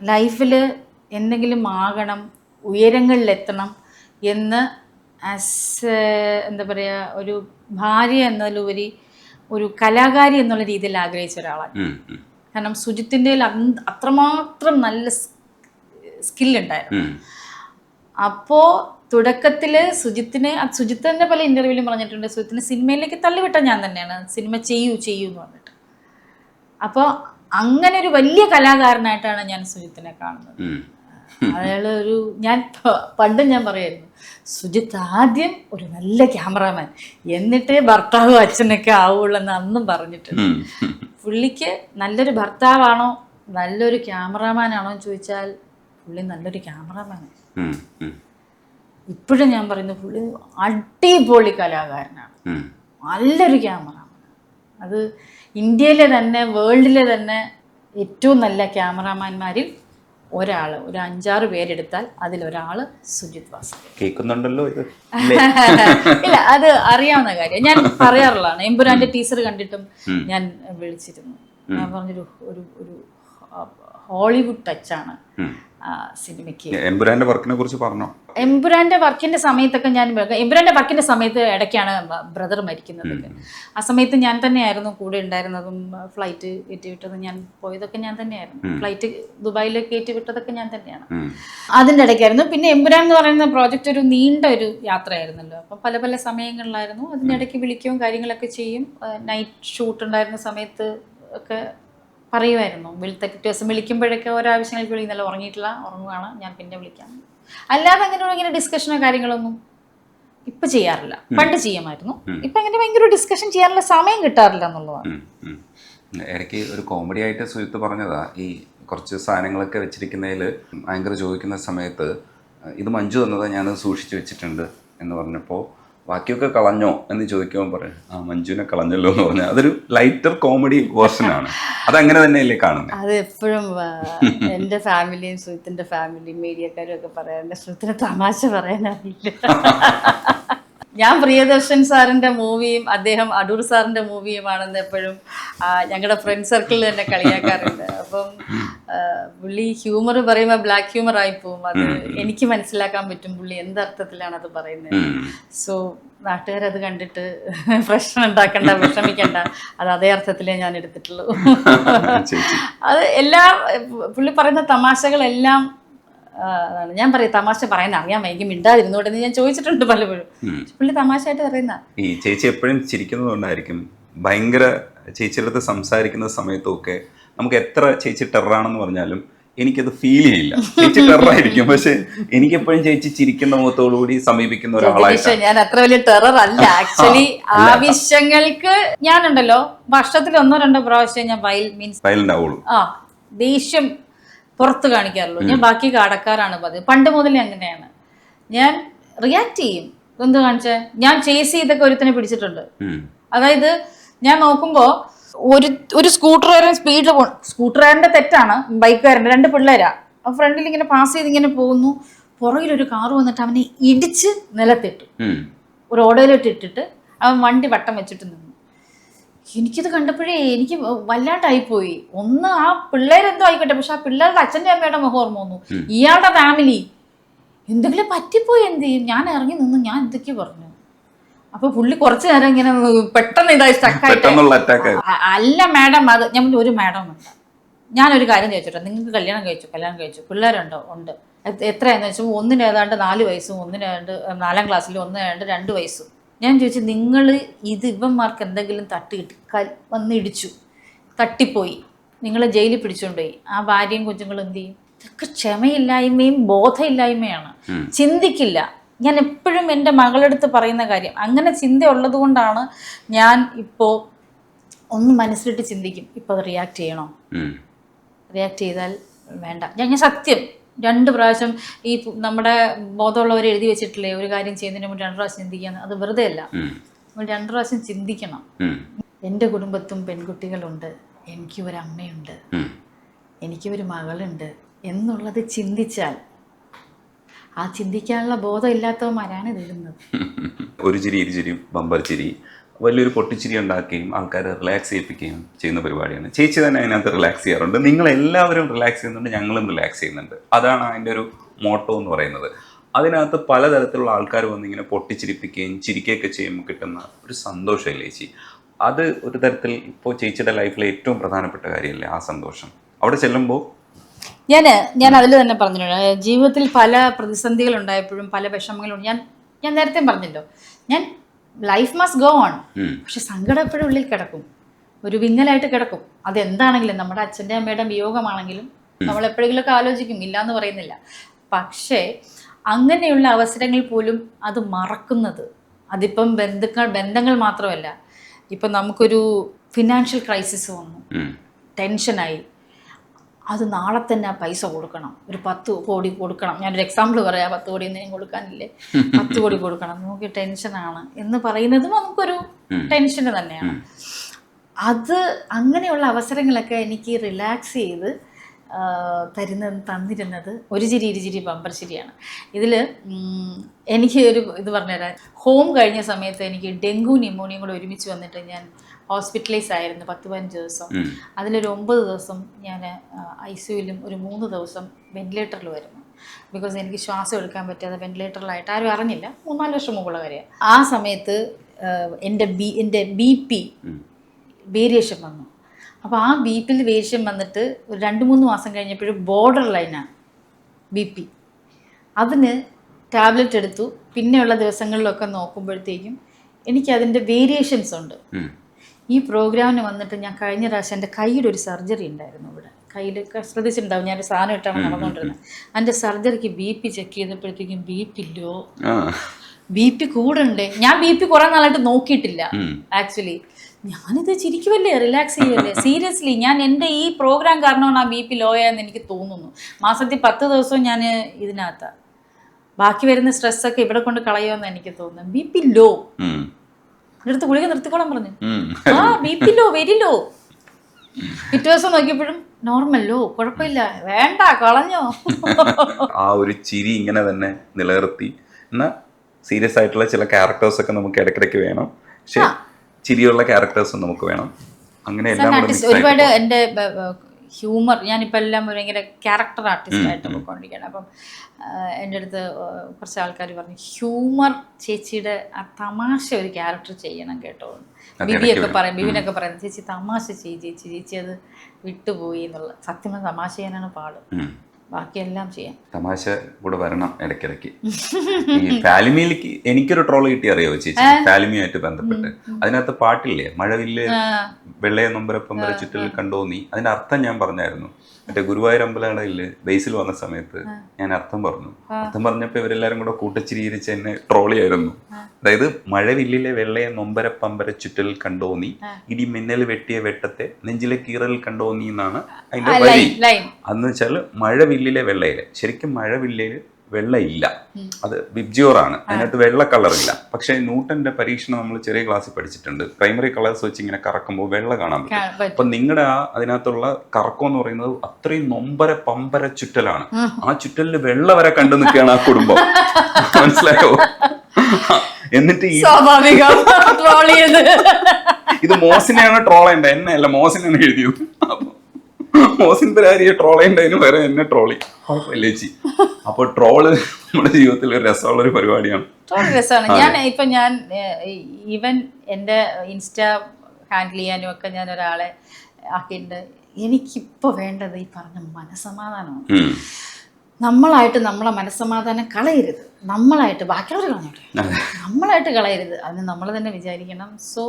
ലൈഫിൽ എന്തെങ്കിലും ആകണം ഉയരങ്ങളിലെത്തണം എന്ന് ആസ് എന്താ പറയുക ഒരു ഭാര്യ എന്നതിലുപരി ഒരു കലാകാരി എന്നുള്ള രീതിയിൽ ആഗ്രഹിച്ച ഒരാളാണ്. കാരണം സുജിത്തിന്റെ അത്രമാത്രം നല്ല സ്കില്ലുണ്ടായിരുന്നു. അപ്പോൾ തുടക്കത്തിൽ സുജിത്തിനെ തന്നെ പല ഇന്റർവ്യൂവിലും പറഞ്ഞിട്ടുണ്ട്. സുജിത്തിനെ സിനിമയിലേക്ക് തള്ളിവിട്ട ഞാൻ തന്നെയാണ്. സിനിമ ചെയ്യൂ ചെയ്യൂ എന്ന് പറഞ്ഞിട്ട്. അപ്പോൾ അങ്ങനെ ഒരു വലിയ കലാകാരനായിട്ടാണ് ഞാൻ സുജിത്തിനെ കാണുന്നത്. അയാൾ ഒരു ഞാൻ പണ്ട് ഞാൻ പറയായിരുന്നു സുജിത്ത് ആദ്യം ഒരു നല്ല ക്യാമറാമാൻ. എന്നിട്ടേ ഭർത്താവ് അച്ഛനൊക്കെ ആവുള്ളൂ എന്ന് അന്നും പറഞ്ഞിട്ടുണ്ട്. പുള്ളിക്ക് നല്ലൊരു ഭർത്താവാണോ നല്ലൊരു ക്യാമറാമാനാണോ എന്ന് ചോദിച്ചാൽ പുള്ളി നല്ലൊരു ക്യാമറാമാനാണ്. ഇപ്പോഴും ഞാൻ പറയുന്നത് പുള്ളി അടിപൊളി കലാകാരനാണ്. നല്ലൊരു ക്യാമറ അത് ഇന്ത്യയിലെ തന്നെ വേൾഡിലെ തന്നെ ഏറ്റവും നല്ല ക്യാമറാമാന്മാരിൽ ഒരാൾ ഒരു അഞ്ചാറ് പേരെടുത്താൽ അതിലൊരാൾ സുജിത് വാസുദേവ് കേൾക്കുന്നുണ്ടല്ലോ ഇത്. ഇല്ല അത് അറിയാവുന്ന കാര്യം. ഞാൻ പറയാറുള്ളതാണ് എമ്പുരാന്റെ ടീച്ചർ കണ്ടിട്ടും ഞാൻ വിളിച്ചിരുന്നു. ഞാൻ പറഞ്ഞൊരു ഒരു ഒരു ഹോളിവുഡ് ടച്ചാണ് സിനിമയ്ക്ക്. എംബുരാന്റെ വർക്കിനെ കുറിച്ച് പറഞ്ഞോ? എംപുരാന്റെ വർക്കിന്റെ സമയത്തൊക്കെ ഞാൻ എംപുരാന്റെ വർക്കിന്റെ സമയത്ത് ഇടയ്ക്കാണ് ബ്രദർ മരിക്കുന്നത്. ആ സമയത്ത് ഞാൻ തന്നെയായിരുന്നു കൂടെ ഉണ്ടായിരുന്നതും ഫ്ലൈറ്റ് കയറ്റി വിട്ടതും ഞാൻ പോയതൊക്കെ ഞാൻ തന്നെയായിരുന്നു. ഫ്ലൈറ്റ് ദുബായിലേക്ക് കയറ്റി വിട്ടതൊക്കെ ഞാൻ തന്നെയാണ്. അതിന്റെ അതിന്റെ ഇടയ്ക്കായിരുന്നു. പിന്നെ എംബുരാൻ എന്ന് പറയുന്ന പ്രോജക്റ്റ് ഒരു നീണ്ട ഒരു യാത്രയായിരുന്നല്ലോ. അപ്പം പല പല സമയങ്ങളിലായിരുന്നു. അതിനിടയ്ക്ക് വിളിക്കുകയും കാര്യങ്ങളൊക്കെ ചെയ്യും. നൈറ്റ് ഷൂട്ട് ഉണ്ടായിരുന്ന സമയത്ത് ഒക്കെ പറയുമായിരുന്നു ദിവസം വിളിക്കുമ്പോഴൊക്കെ ഓരോ ആവശ്യങ്ങൾക്ക് വിളി ഇന്നലെ ഉറങ്ങിയിട്ടില്ല ഉറങ്ങുകയാണ് ഞാൻ പിന്നെ വിളിക്കാം. അല്ലാതെ അങ്ങനെയുള്ള ഇങ്ങനെ ഡിസ്കഷനോ കാര്യങ്ങളൊന്നും ഇപ്പൊ ചെയ്യാറില്ല. പണ്ട് ചെയ്യുമായിരുന്നു. ഇപ്പൊ അങ്ങനെ ഭയങ്കര ഡിസ്കഷൻ ചെയ്യാനുള്ള സമയം കിട്ടാറില്ല എന്നുള്ളതാണ്. ഇടയ്ക്ക് ഒരു കോമഡി ആയിട്ട് സുജിത്ത് പറഞ്ഞതാ ഈ കുറച്ച് സാധനങ്ങളൊക്കെ വെച്ചിരിക്കുന്നതിൽ ഭയങ്കര ചോദിക്കുന്ന സമയത്ത് ഇത് മഞ്ജു തന്നതാ ഞാൻ സൂക്ഷിച്ചു വെച്ചിട്ടുണ്ട് എന്ന് പറഞ്ഞപ്പോൾ ബാക്കിയൊക്കെ കളഞ്ഞോ എന്ന് ചോദിക്കുമ്പോൾ പറയും ആ മഞ്ജുവിനെ കളഞ്ഞല്ലോ എന്ന് പറഞ്ഞാൽ അതൊരു ലൈറ്റർ കോമഡി വേർഷനാണ് അതങ്ങനെ തന്നെയല്ലേ കാണുന്നത് അത് എപ്പോഴും എന്റെ ഫാമിലിയും സുഹൃത്തിന്റെ ഫാമിലിയും മീഡിയക്കാരും ഒക്കെ പറയാറുണ്ട് സുഹൃത്തിന് തമാശ പറയാനറിയില്ല. ഞാൻ പ്രിയദർശൻ സാറിന്റെ മൂവിയും അദ്ദേഹം അടൂർ സാറിന്റെ മൂവിയുമാണെന്ന് എപ്പോഴും ഞങ്ങളുടെ ഫ്രണ്ട് സർക്കിളിൽ തന്നെ കളിയാക്കാറുണ്ട്. അപ്പം പുള്ളി ഹ്യൂമർ പറയുമ്പോൾ ബ്ലാക്ക് ഹ്യൂമർ ആയി പോകും അത് എനിക്ക് മനസ്സിലാക്കാൻ പറ്റും പുള്ളി എന്തർത്ഥത്തിലാണ് അത് പറയുന്നത്. സോ നാട്ടുകാരത് കണ്ടിട്ട് പ്രശ്നം ഉണ്ടാക്കണ്ട വിഷമിക്കണ്ട. അത് അതേ അർത്ഥത്തിലേ ഞാൻ എടുത്തിട്ടുള്ളൂ. അത് എല്ലാ പുള്ളി പറയുന്ന തമാശകളെല്ലാം ഞാൻ പറയും തമാശ പറയാൻ അറിയാൻ വൈകി മിണ്ടാതിരുന്നോട്ടെ എന്ന് ഞാൻ ചോദിച്ചിട്ടുണ്ട് പലപ്പോഴും. പുള്ളി തമാശയായിട്ട് പറയുന്ന. ഈ ചേച്ചി എപ്പോഴും ചിരിക്കുന്നത് കൊണ്ടായിരിക്കും. ഭയങ്കര ചേച്ചിയുടെ അടുത്ത് സംസാരിക്കുന്ന സമയത്തൊക്കെ നമുക്ക് എത്ര ചേച്ചി ടെററാണെന്ന് പറഞ്ഞാലും എനിക്കത് ഫീൽ ചെയ്യില്ല. ചേച്ചി ടെററായിരിക്കും പക്ഷെ എനിക്കെപ്പോഴും ചേച്ചി ചിരിക്കുന്ന മുഖത്തോടുകൂടി സമീപിക്കുന്ന ഒരാളായിട്ട് ഞാൻ അത്ര വലിയ ടെറർ അല്ല. ആക്ച്വലി ആവശ്യങ്ങൾക്ക് ഞാനുണ്ടല്ലോ. വർഷത്തിൽ ഒന്നോ രണ്ടോ പ്രാവശ്യം ഞാൻ വയൽ മീൻസ് ആ ദേഷ്യം പുറത്ത് കാണിക്കാറുള്ളൂ. ഞാൻ ബാക്കി കടക്കാരാണ് പതിവ്. പണ്ട് മുതലേ അങ്ങനെയാണ്. ഞാൻ റിയാക്ട് ചെയ്യും. എന്ത് കാണിച്ചേ? ഞാൻ ചേസ് ചെയ്തൊക്കെ ഒരുത്തിനെ പിടിച്ചിട്ടുണ്ട്. അതായത് ഞാൻ നോക്കുമ്പോൾ ഒരു ഒരു സ്കൂട്ടറുകാരൻ സ്പീഡിൽ പോ സ്കൂട്ടറുകാരന്റെ തെറ്റാണ്. ബൈക്കുകാരന്റെ രണ്ട് പിള്ളേരാ. ആ ഫ്രണ്ടിൽ ഇങ്ങനെ പാസ് ചെയ്ത് ഇങ്ങനെ പോകുന്നു. പുറകിൽ ഒരു കാറ് വന്നിട്ട് അവനെ ഇടിച്ച് നിലത്തിട്ടു. ഒരു ഓടയിലോട്ട് ഇട്ടിട്ട് അവൻ വണ്ടി വട്ടം വെച്ചിട്ട് നിന്നു. എനിക്കിത് കണ്ടപ്പോഴേ എനിക്ക് വല്ലാണ്ടായിപ്പോയി ഒന്ന് ആ പിള്ളേരെന്തോ ആയിക്കോട്ടെ പക്ഷെ ആ പിള്ളേരുടെ അച്ഛന്റെ അമ്മയുടെ മുഖം ഓർമ്മ വന്നു. ഇയാളുടെ ഫാമിലി എന്തെങ്കിലും പറ്റിപ്പോയി എന്ത് ചെയ്യും? ഞാൻ ഇറങ്ങി നിന്ന് ഞാൻ എന്തൊക്കെ പറഞ്ഞു. അപ്പൊ പുള്ളി കുറച്ചു നേരം ഇങ്ങനെ പെട്ടെന്ന് ഇതായി സ്റ്റക്കായിട്ട് അല്ല മാഡം അത് ഞാൻ ഒരു മാഡം ഉണ്ട്. ഞാനൊരു കാര്യം ചോദിച്ചോട്ടെ നിങ്ങൾക്ക് കല്യാണം കഴിച്ചു കല്യാണം കഴിച്ചു. പിള്ളേരുണ്ടോ? ഉണ്ട്. എത്രയാണെന്ന് എത്രയാന്ന് വെച്ചാൽ ഒന്നിന് ഏതാണ്ട് നാല് വയസ്സും ഒന്നിന് ഏതാണ്ട് നാലാം ക്ലാസ്സിൽ ഒന്ന് ഏതാണ്ട് രണ്ട് വയസ്സും. ഞാൻ ചോദിച്ചു നിങ്ങൾ ഇത് ഇവന്മാർക്ക് എന്തെങ്കിലും തട്ടി കിട്ടി? കൽ വന്ന് ഇടിച്ചു. തട്ടിപ്പോയി. നിങ്ങൾ ജയിലിൽ പിടിച്ചുകൊണ്ടുപോയി ആ ഭാര്യയും കുഞ്ഞുങ്ങളും എന്ത് ചെയ്യും? ഇതൊക്കെ ക്ഷമയില്ലായ്മയും ബോധമില്ലായ്മയാണ് ചിന്തിക്കില്ല. ഞാൻ എപ്പോഴും എന്റെ മകളെടുത്ത് പറയുന്ന കാര്യം. അങ്ങനെ ചിന്ത ഉള്ളത് കൊണ്ടാണ് ഞാൻ ഇപ്പോൾ ഒന്ന് മനസ്സിലിട്ട് ചിന്തിക്കും. ഇപ്പോൾ അത് റിയാക്ട് ചെയ്യണോ? റിയാക്ട് ചെയ്താൽ വേണ്ട. ഞാൻ സത്യം. രണ്ട് പ്രാവശ്യം ഈ നമ്മുടെ ബോധമുള്ളവർ എഴുതി വെച്ചിട്ടില്ലേ ഒരു കാര്യം ചെയ്യുന്നതിന് മുമ്പ് രണ്ട് പ്രാവശ്യം ചിന്തിക്കാന്ന് അത് വെറുതെ അല്ല. നമ്മൾ രണ്ട് പ്രാവശ്യം ചിന്തിക്കണം. എന്റെ കുടുംബത്തും പെൺകുട്ടികളുണ്ട് എനിക്ക് ഒരു അമ്മയുണ്ട്. എനിക്ക് ഒരു മകളുണ്ട് എന്നുള്ളത് ചിന്തിച്ചാൽ ആ ചിന്തിക്കാനുള്ള ബോധം ഇല്ലാത്തവന്മാരാണ് ഇതിടുന്നത് ഒരു ചിരി ഇരുചിരി ബമ്പർ ചിരി വലിയൊരു പൊട്ടിച്ചിരി ഉണ്ടാക്കുകയും ആൾക്കാരെ റിലാക്സ് ചെയ്യിപ്പിക്കുകയും ചെയ്യുന്ന പരിപാടിയാണ്. ചേച്ചി തന്നെ അതിനകത്ത് റിലാക്സ് ചെയ്യാറുണ്ട്. നിങ്ങൾ എല്ലാവരും റിലാക്സ് ചെയ്യുന്നുണ്ട് ഞങ്ങളും റിലാക്സ് ചെയ്യുന്നുണ്ട്. അതാണ് അതിന്റെ ഒരു മോട്ടോ എന്ന് പറയുന്നത്. അതിനകത്ത് പലതരത്തിലുള്ള ആൾക്കാർ വന്നിങ്ങനെ പൊട്ടിച്ചിരിപ്പിക്കുകയും ചിരിക്കുകയൊക്കെ ചെയ്യുമ്പോൾ കിട്ടുന്ന ഒരു സന്തോഷമല്ലേ ചേച്ചി? അത് ഒരു തരത്തിൽ ഇപ്പോൾ ചേച്ചിയുടെ ലൈഫിലെ ഏറ്റവും പ്രധാനപ്പെട്ട കാര്യമല്ലേ ആ സന്തോഷം? അവിടെ ചെല്ലുമ്പോൾ? ഞാൻ ഞാൻ അതിൽ തന്നെ പറഞ്ഞിട്ടുണ്ട്. ജീവിതത്തിൽ പല പ്രതിസന്ധികൾ ഉണ്ടായപ്പോഴും പല വിഷമങ്ങളും ഞാൻ ഞാൻ നേരത്തെ പറഞ്ഞല്ലോ. ഞാൻ ലൈഫ് മസ്റ്റ് ഗോ ഓൺ. പക്ഷെ സങ്കടം എപ്പോഴും ഉള്ളിൽ കിടക്കും. ഒരു വിങ്ങലായിട്ട് കിടക്കും. അതെന്താണെങ്കിലും നമ്മുടെ അച്ഛന്റെ അമ്മയുടെ വിയോഗമാണെങ്കിലും നമ്മൾ എപ്പോഴെങ്കിലുമൊക്കെ ആലോചിക്കും ഇല്ല എന്ന് പറയുന്നില്ല. പക്ഷേ അങ്ങനെയുള്ള അവസരങ്ങൾ പോലും അത് മറക്കുന്നത് അതിപ്പം ബന്ധുക്കൾ ബന്ധങ്ങൾ മാത്രമല്ല. ഇപ്പം നമുക്കൊരു ഫിനാൻഷ്യൽ ക്രൈസിസ് വന്നു. ടെൻഷനായി അത് നാളെ തന്നെ ആ പൈസ കൊടുക്കണം. ഒരു പത്ത് കോടി കൊടുക്കണം. ഞാനൊരു എക്സാമ്പിൾ പറയാം. പത്ത് കോടി ഒന്നും ഞാൻ കൊടുക്കാനില്ലേ? പത്ത് കോടി കൊടുക്കണം. നമുക്ക് ടെൻഷനാണ് എന്ന് പറയുന്നതും നമുക്കൊരു ടെൻഷൻ തന്നെയാണ്. അത് അങ്ങനെയുള്ള അവസരങ്ങളൊക്കെ എനിക്ക് റിലാക്സ് ചെയ്ത് തരുന്ന തരുന്നത് തന്നിരുന്നത് ഒരു ചിരി ഇരുചിരി ബമ്പർ ചിരിയാണ്. ഇതിൽ എനിക്ക് ഒരു ഇത് പറഞ്ഞുതരാം. ഹോം കഴിഞ്ഞ സമയത്ത് എനിക്ക് ഡെങ്കു ന്യൂമോണിയും കൂടെ ഒരുമിച്ച് വന്നിട്ട് ഞാൻ ഹോസ്പിറ്റലൈസ് ആയിരുന്നു പത്ത് പതിനഞ്ച് ദിവസം. അതിലൊരു ഒമ്പത് ദിവസം ഞാൻ ഐ സിയുലും ഒരു മൂന്ന് ദിവസം വെന്റിലേറ്ററിലുമായിരുന്നു ബിക്കോസ് എനിക്ക് ശ്വാസം എടുക്കാൻ പറ്റാതെ വെന്റിലേറ്ററിലായിട്ട് ആരും അറിഞ്ഞില്ല. മൂന്നാൽ വർഷം മുമ്പുള്ള കാര്യമാണ് ആ സമയത്ത് എന്റെ ബി എന്റെ ബി പി വേരിയേഷൻ വന്നു. അപ്പോൾ ആ ബി പിയിൽ വേരിയേഷൻ വന്നിട്ട് ഒരു രണ്ട് മൂന്ന് മാസം കഴിഞ്ഞപ്പോഴും ബോർഡർ ലൈനാണ് ബി പി. അതിന് ടാബ്ലറ്റ് എടുത്തു. പിന്നെയുള്ള ദിവസങ്ങളിലൊക്കെ നോക്കുമ്പോഴത്തേക്കും എനിക്ക് അതിന്റെ വേരിയേഷൻസ് ഉണ്ട്. ഈ പ്രോഗ്രാമിന് വന്നിട്ട് ഞാൻ കഴിഞ്ഞ പ്രാവശ്യം എന്റെ കയ്യിൽ ഒരു സർജറി ഉണ്ടായിരുന്നു ഇവിടെ. കയ്യിൽ ശ്രദ്ധിച്ചിട്ടുണ്ടാവും. ഞാനൊരു സാധനം ഇട്ടാണ് നടന്നുകൊണ്ടിരുന്നത്. എന്റെ സർജറിക്ക് B P check ചെയ്തപ്പോഴത്തേക്കും B P low B P കൂടുണ്ട്. ഞാൻ ബി പി കുറേ നാളായിട്ട് നോക്കിയിട്ടില്ല. ആക്ച്വലി ഞാനിത് ചിരിക്കുമല്ലേ റിലാക്സ് ചെയ്യുമല്ലേ സീരിയസ്ലി ഞാൻ എന്റെ ഈ പ്രോഗ്രാം കാരണമാണ് ആ ബി പി ലോ ആയെന്ന് എനിക്ക് തോന്നുന്നു. മാസത്തിൽ പത്ത് ദിവസവും ഞാൻ ഇതിനകത്താണ് ബാക്കി വരുന്ന സ്ട്രെസ്സൊക്കെ ഇവിടെ കൊണ്ട് കളയുമെന്ന് എനിക്ക് തോന്നുന്നു ബി പി ലോ എടുത്ത് ഗുളിക നിർത്തിക്കോളാൻ പറഞ്ഞു. ആ ബി വരില്ലോ പിറ്റേ ദിവസം നോക്കിയപ്പോഴും നോർമൽ ലോ കുഴപ്പമില്ല. വേണ്ട കളഞ്ഞോ. ആ ഒരു ചിരി ഇങ്ങനെ തന്നെ നിലനിർത്തി. എന്നാ സീരിയസ് ആയിട്ടുള്ള ചില ക്യാരക്ടേഴ്സ് ഒക്കെ നമുക്ക് ഇടയ്ക്കിടയ്ക്ക് വേണം. പക്ഷെ ചിരിയുള്ള ക്യാരക്ടേഴ്സും നമുക്ക് വേണം. അങ്ങനെ എല്ലാം ഒരുപാട് എന്റെ എന്റെ ഹ്യൂമർ ഞാനിപ്പോൾ എല്ലാം ഭയങ്കര ക്യാരക്ടർ ആർട്ടിസ്റ്റ് ആയിട്ട് പോയിക്കൊണ്ടിരിക്കുകയാണ് അപ്പം എന്റെ അടുത്ത് കുറച്ച് ആൾക്കാർ പറഞ്ഞു ഹ്യൂമർ ചേച്ചിയുടെ ആ തമാശ ഒരു ക്യാരക്ടർ ചെയ്യണം കേട്ടോ. ബിബിയൊക്കെ പറയും ബിബിനൊക്കെ പറയുന്നത് ചേച്ചി തമാശ ചെയ്യും ചേച്ചി ചേച്ചി അത് വിട്ടുപോയി എന്നുള്ള സത്യം തമാശ ചെയ്യാനാണ് പാട്. ബാക്കിയെല്ലാം ചെയ്യാം. തമാശ കൂടെ വരണം ഇടയ്ക്കിടയ്ക്ക്. ഈ ഫാലിമിയിലേക്ക് എനിക്കൊരു ട്രോൾ കിട്ടി അറിയാവോ ചേച്ചി? ഫാലിമിയുമായിട്ട് ബന്ധപ്പെട്ട്. അതിനകത്ത് പാട്ടില്ലേ? മഴവില്ല് വെള്ളയ നൊമ്പരപ്പം ചുറ്റൽ കണ്ടോ നീ അതിന്റെ അർത്ഥം ഞാൻ പറഞ്ഞായിരുന്നു. മറ്റേ ഗുരുവായൂർ അമ്പലകടയിൽ ബേസിൽ വന്ന സമയത്ത് ഞാൻ അർത്ഥം പറഞ്ഞു. അർത്ഥം പറഞ്ഞപ്പോൾ ഇവരെല്ലാരും കൂടെ കൂട്ടച്ചിരിയിരിച്ച് എന്നെ ട്രോളിയായിരുന്നു അതായത് മഴവില്ലിലെ വെള്ളയെ നൊമ്പര പമ്പര ചുറ്റൽ കണ്ടോന്നി നീ ഇടി മിന്നൽ വെട്ടിയ വെട്ടത്തെ നെഞ്ചിലെ കീറൽ കണ്ടോന്നി എന്നാണ് അതിന്റെ വരി. അന്ന് വെച്ചാൽ മഴവില്ലിലെ വെള്ളയിലെ. ശരിക്കും മഴവില്ലിൽ വെള്ളയില്ല. അത് ബിബ്ജിയോറാണ്. അതിനകത്ത് വെള്ള കളറില്ല. പക്ഷെ ന്യൂട്ടന്റെ പരീക്ഷണം നമ്മൾ ചെറിയ ക്ലാസ്സിൽ പഠിച്ചിട്ടുണ്ട്. പ്രൈമറി കളേഴ്സ് വെച്ച് ഇങ്ങനെ കറക്കുമ്പോൾ വെള്ള കാണാൻ പറ്റും. അപ്പൊ നിങ്ങളുടെ ആ അതിനകത്തുള്ള കറക്കം എന്ന് പറയുന്നത് അത്രയും നൊമ്പര പമ്പര ചുറ്റലാണ്. ആ. ചുറ്റലിൽ വെള്ള വരെ കണ്ടു നിൽക്കുകയാണ് ആ കുടുംബം. മനസ്സിലായോ? എന്നിട്ട് ഇത് മോസിനെയാണ് ട്രോൾ ചെയ്യേണ്ടത്. എന്നെ അല്ല മോസിനാണ് എഴുതിയത്. അപ്പൊ മോസിൻ പരാരിയെ ട്രോൾ ചെയ്യേണ്ടതിന് വരെ എന്നെ ട്രോളി കുഴപ്പമില്ല ചേച്ചി അപ്പൊ ട്രോൾ നമ്മുടെ ജീവിതത്തിൽ ഒരു രസമുള്ള ഒരു പരിപാടിയാണ് ട്രോൾ രസമാണ്. ഞാൻ ഇപ്പൊ ഞാൻ ഈവൻ എന്റെ ഇൻസ്റ്റ ഹാൻഡിൽ ചെയ്യാനും ഒക്കെ ഞാൻ ഒരാളെ ആക്കിയിട്ടുണ്ട്. എനിക്കിപ്പോൾ വേണ്ടത് ഈ പറഞ്ഞ മനസമാധാനമാണ്. നമ്മളായിട്ട് നമ്മളെ മനസ്സമാധാനം കളയരുത്. നമ്മളായിട്ട് ബാക്കിയുള്ളവർ കളഞ്ഞോട്ടെ. നമ്മളായിട്ട് കളയരുത്. അതിന് നമ്മൾ തന്നെ വിചാരിക്കണം. സോ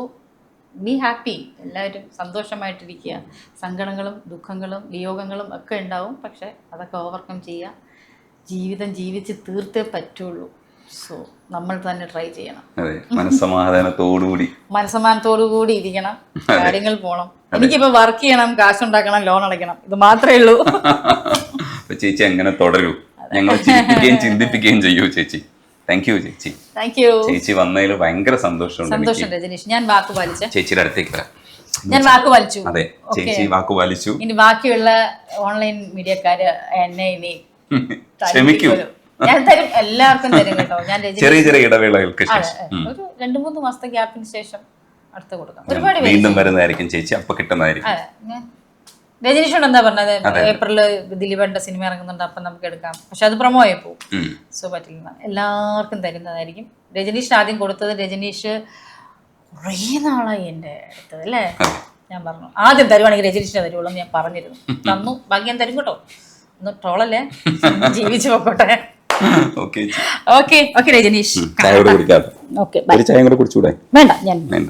ബി ഹാപ്പി എല്ലാവരും സന്തോഷമായിട്ടിരിക്കുക. സങ്കടങ്ങളും ദുഃഖങ്ങളും വിയോഗങ്ങളും ഒക്കെ ഉണ്ടാവും. പക്ഷെ അതൊക്കെ ഓവർകം ചെയ്യുക. ജീവിതം ജീവിച്ച് തീർത്തേ പറ്റുള്ളൂ. സോ നമ്മൾ തന്നെ ട്രൈ ചെയ്യണം. അതെ. മനസ്സമാധാനത്തോടുകൂടി. മനസ്സമാനത്തോടു കൂടി ഇരിക്കണം കാര്യങ്ങൾ പോകണം എനിക്കിപ്പോൾ വർക്ക് ചെയ്യണം കാശ് ഉണ്ടാക്കണം ലോൺ അടയ്ക്കണം. ഇത് മാത്രമേ ഉള്ളൂ. ചേച്ചി എങ്ങനെ തുടരൂ. ഞങ്ങൾ ചിന്തിപ്പിക്കുകയും ചെയ്യൂ ചേച്ചി. താങ്ക് യു ചേച്ചി. താങ്ക് യു ചേച്ചി വന്നതിൽ ഭയങ്കര സന്തോഷമുണ്ട് സന്തോഷം രജനീഷ് ഞാൻ വാക്ക് പാലിച്ച. ചേച്ചിയുടെ അടുത്തേക്ക് വരാം. ഞാൻ വാക്ക് പാലിച്ചു. അതെ ചേച്ചി വാക്ക് പാലിച്ചു. ഇനി ബാക്കിയുള്ള ഓൺലൈൻ മീഡിയക്കാര് എന്നെ ഇനി ക്ഷമിക്കൂ. ഞാൻ തരും എല്ലാവർക്കും തരും കേട്ടോ. ഞാൻ ചെറിയ ചെറിയ ഇടവേളകൾക്ക് ശേഷം. ഒരു രണ്ടു മൂന്ന് മാസത്തെ ഗ്യാപ്പിന് ശേഷം അടുത്ത് കൊടുക്കാം. ഒരുപാട് വീണ്ടും വരുന്നതായിരിക്കും ചേച്ചി. അപ്പൊ കിട്ടുന്നതായിരിക്കും. രജനീഷോട് എന്താ പറഞ്ഞത്? ഏപ്രിൽ ദിലീപന്റെ സിനിമ ഇറങ്ങുന്നുണ്ട് അപ്പം നമുക്ക് എടുക്കാം. പക്ഷെ അത് പ്രൊമോ ആയി പോകും. സോ പറ്റില്ല എല്ലാവർക്കും തരുന്നതായിരിക്കും. രജനീഷ് ആദ്യം കൊടുത്തത് രജനീഷ് കുറേ നാളായി എന്റെ അടുത്തത് അല്ലേ? ഞാൻ പറഞ്ഞു ആദ്യം തരുവാണെങ്കിൽ രജനീഷിനെ തരുള്ളൂ എന്ന് ഞാൻ പറഞ്ഞിരുന്നു. തന്നു ബാക്കി ഞാൻ തരും കേട്ടോ. ഒന്ന് ട്രോളല്ലേ? ജീവിച്ചു പോക്കോട്ടെ. Okay okay Rajneesh. ചായ കൂടെ കുടിക്കാതെ ഓക്കെ വേണ്ട ഞാൻ വേണ്ട.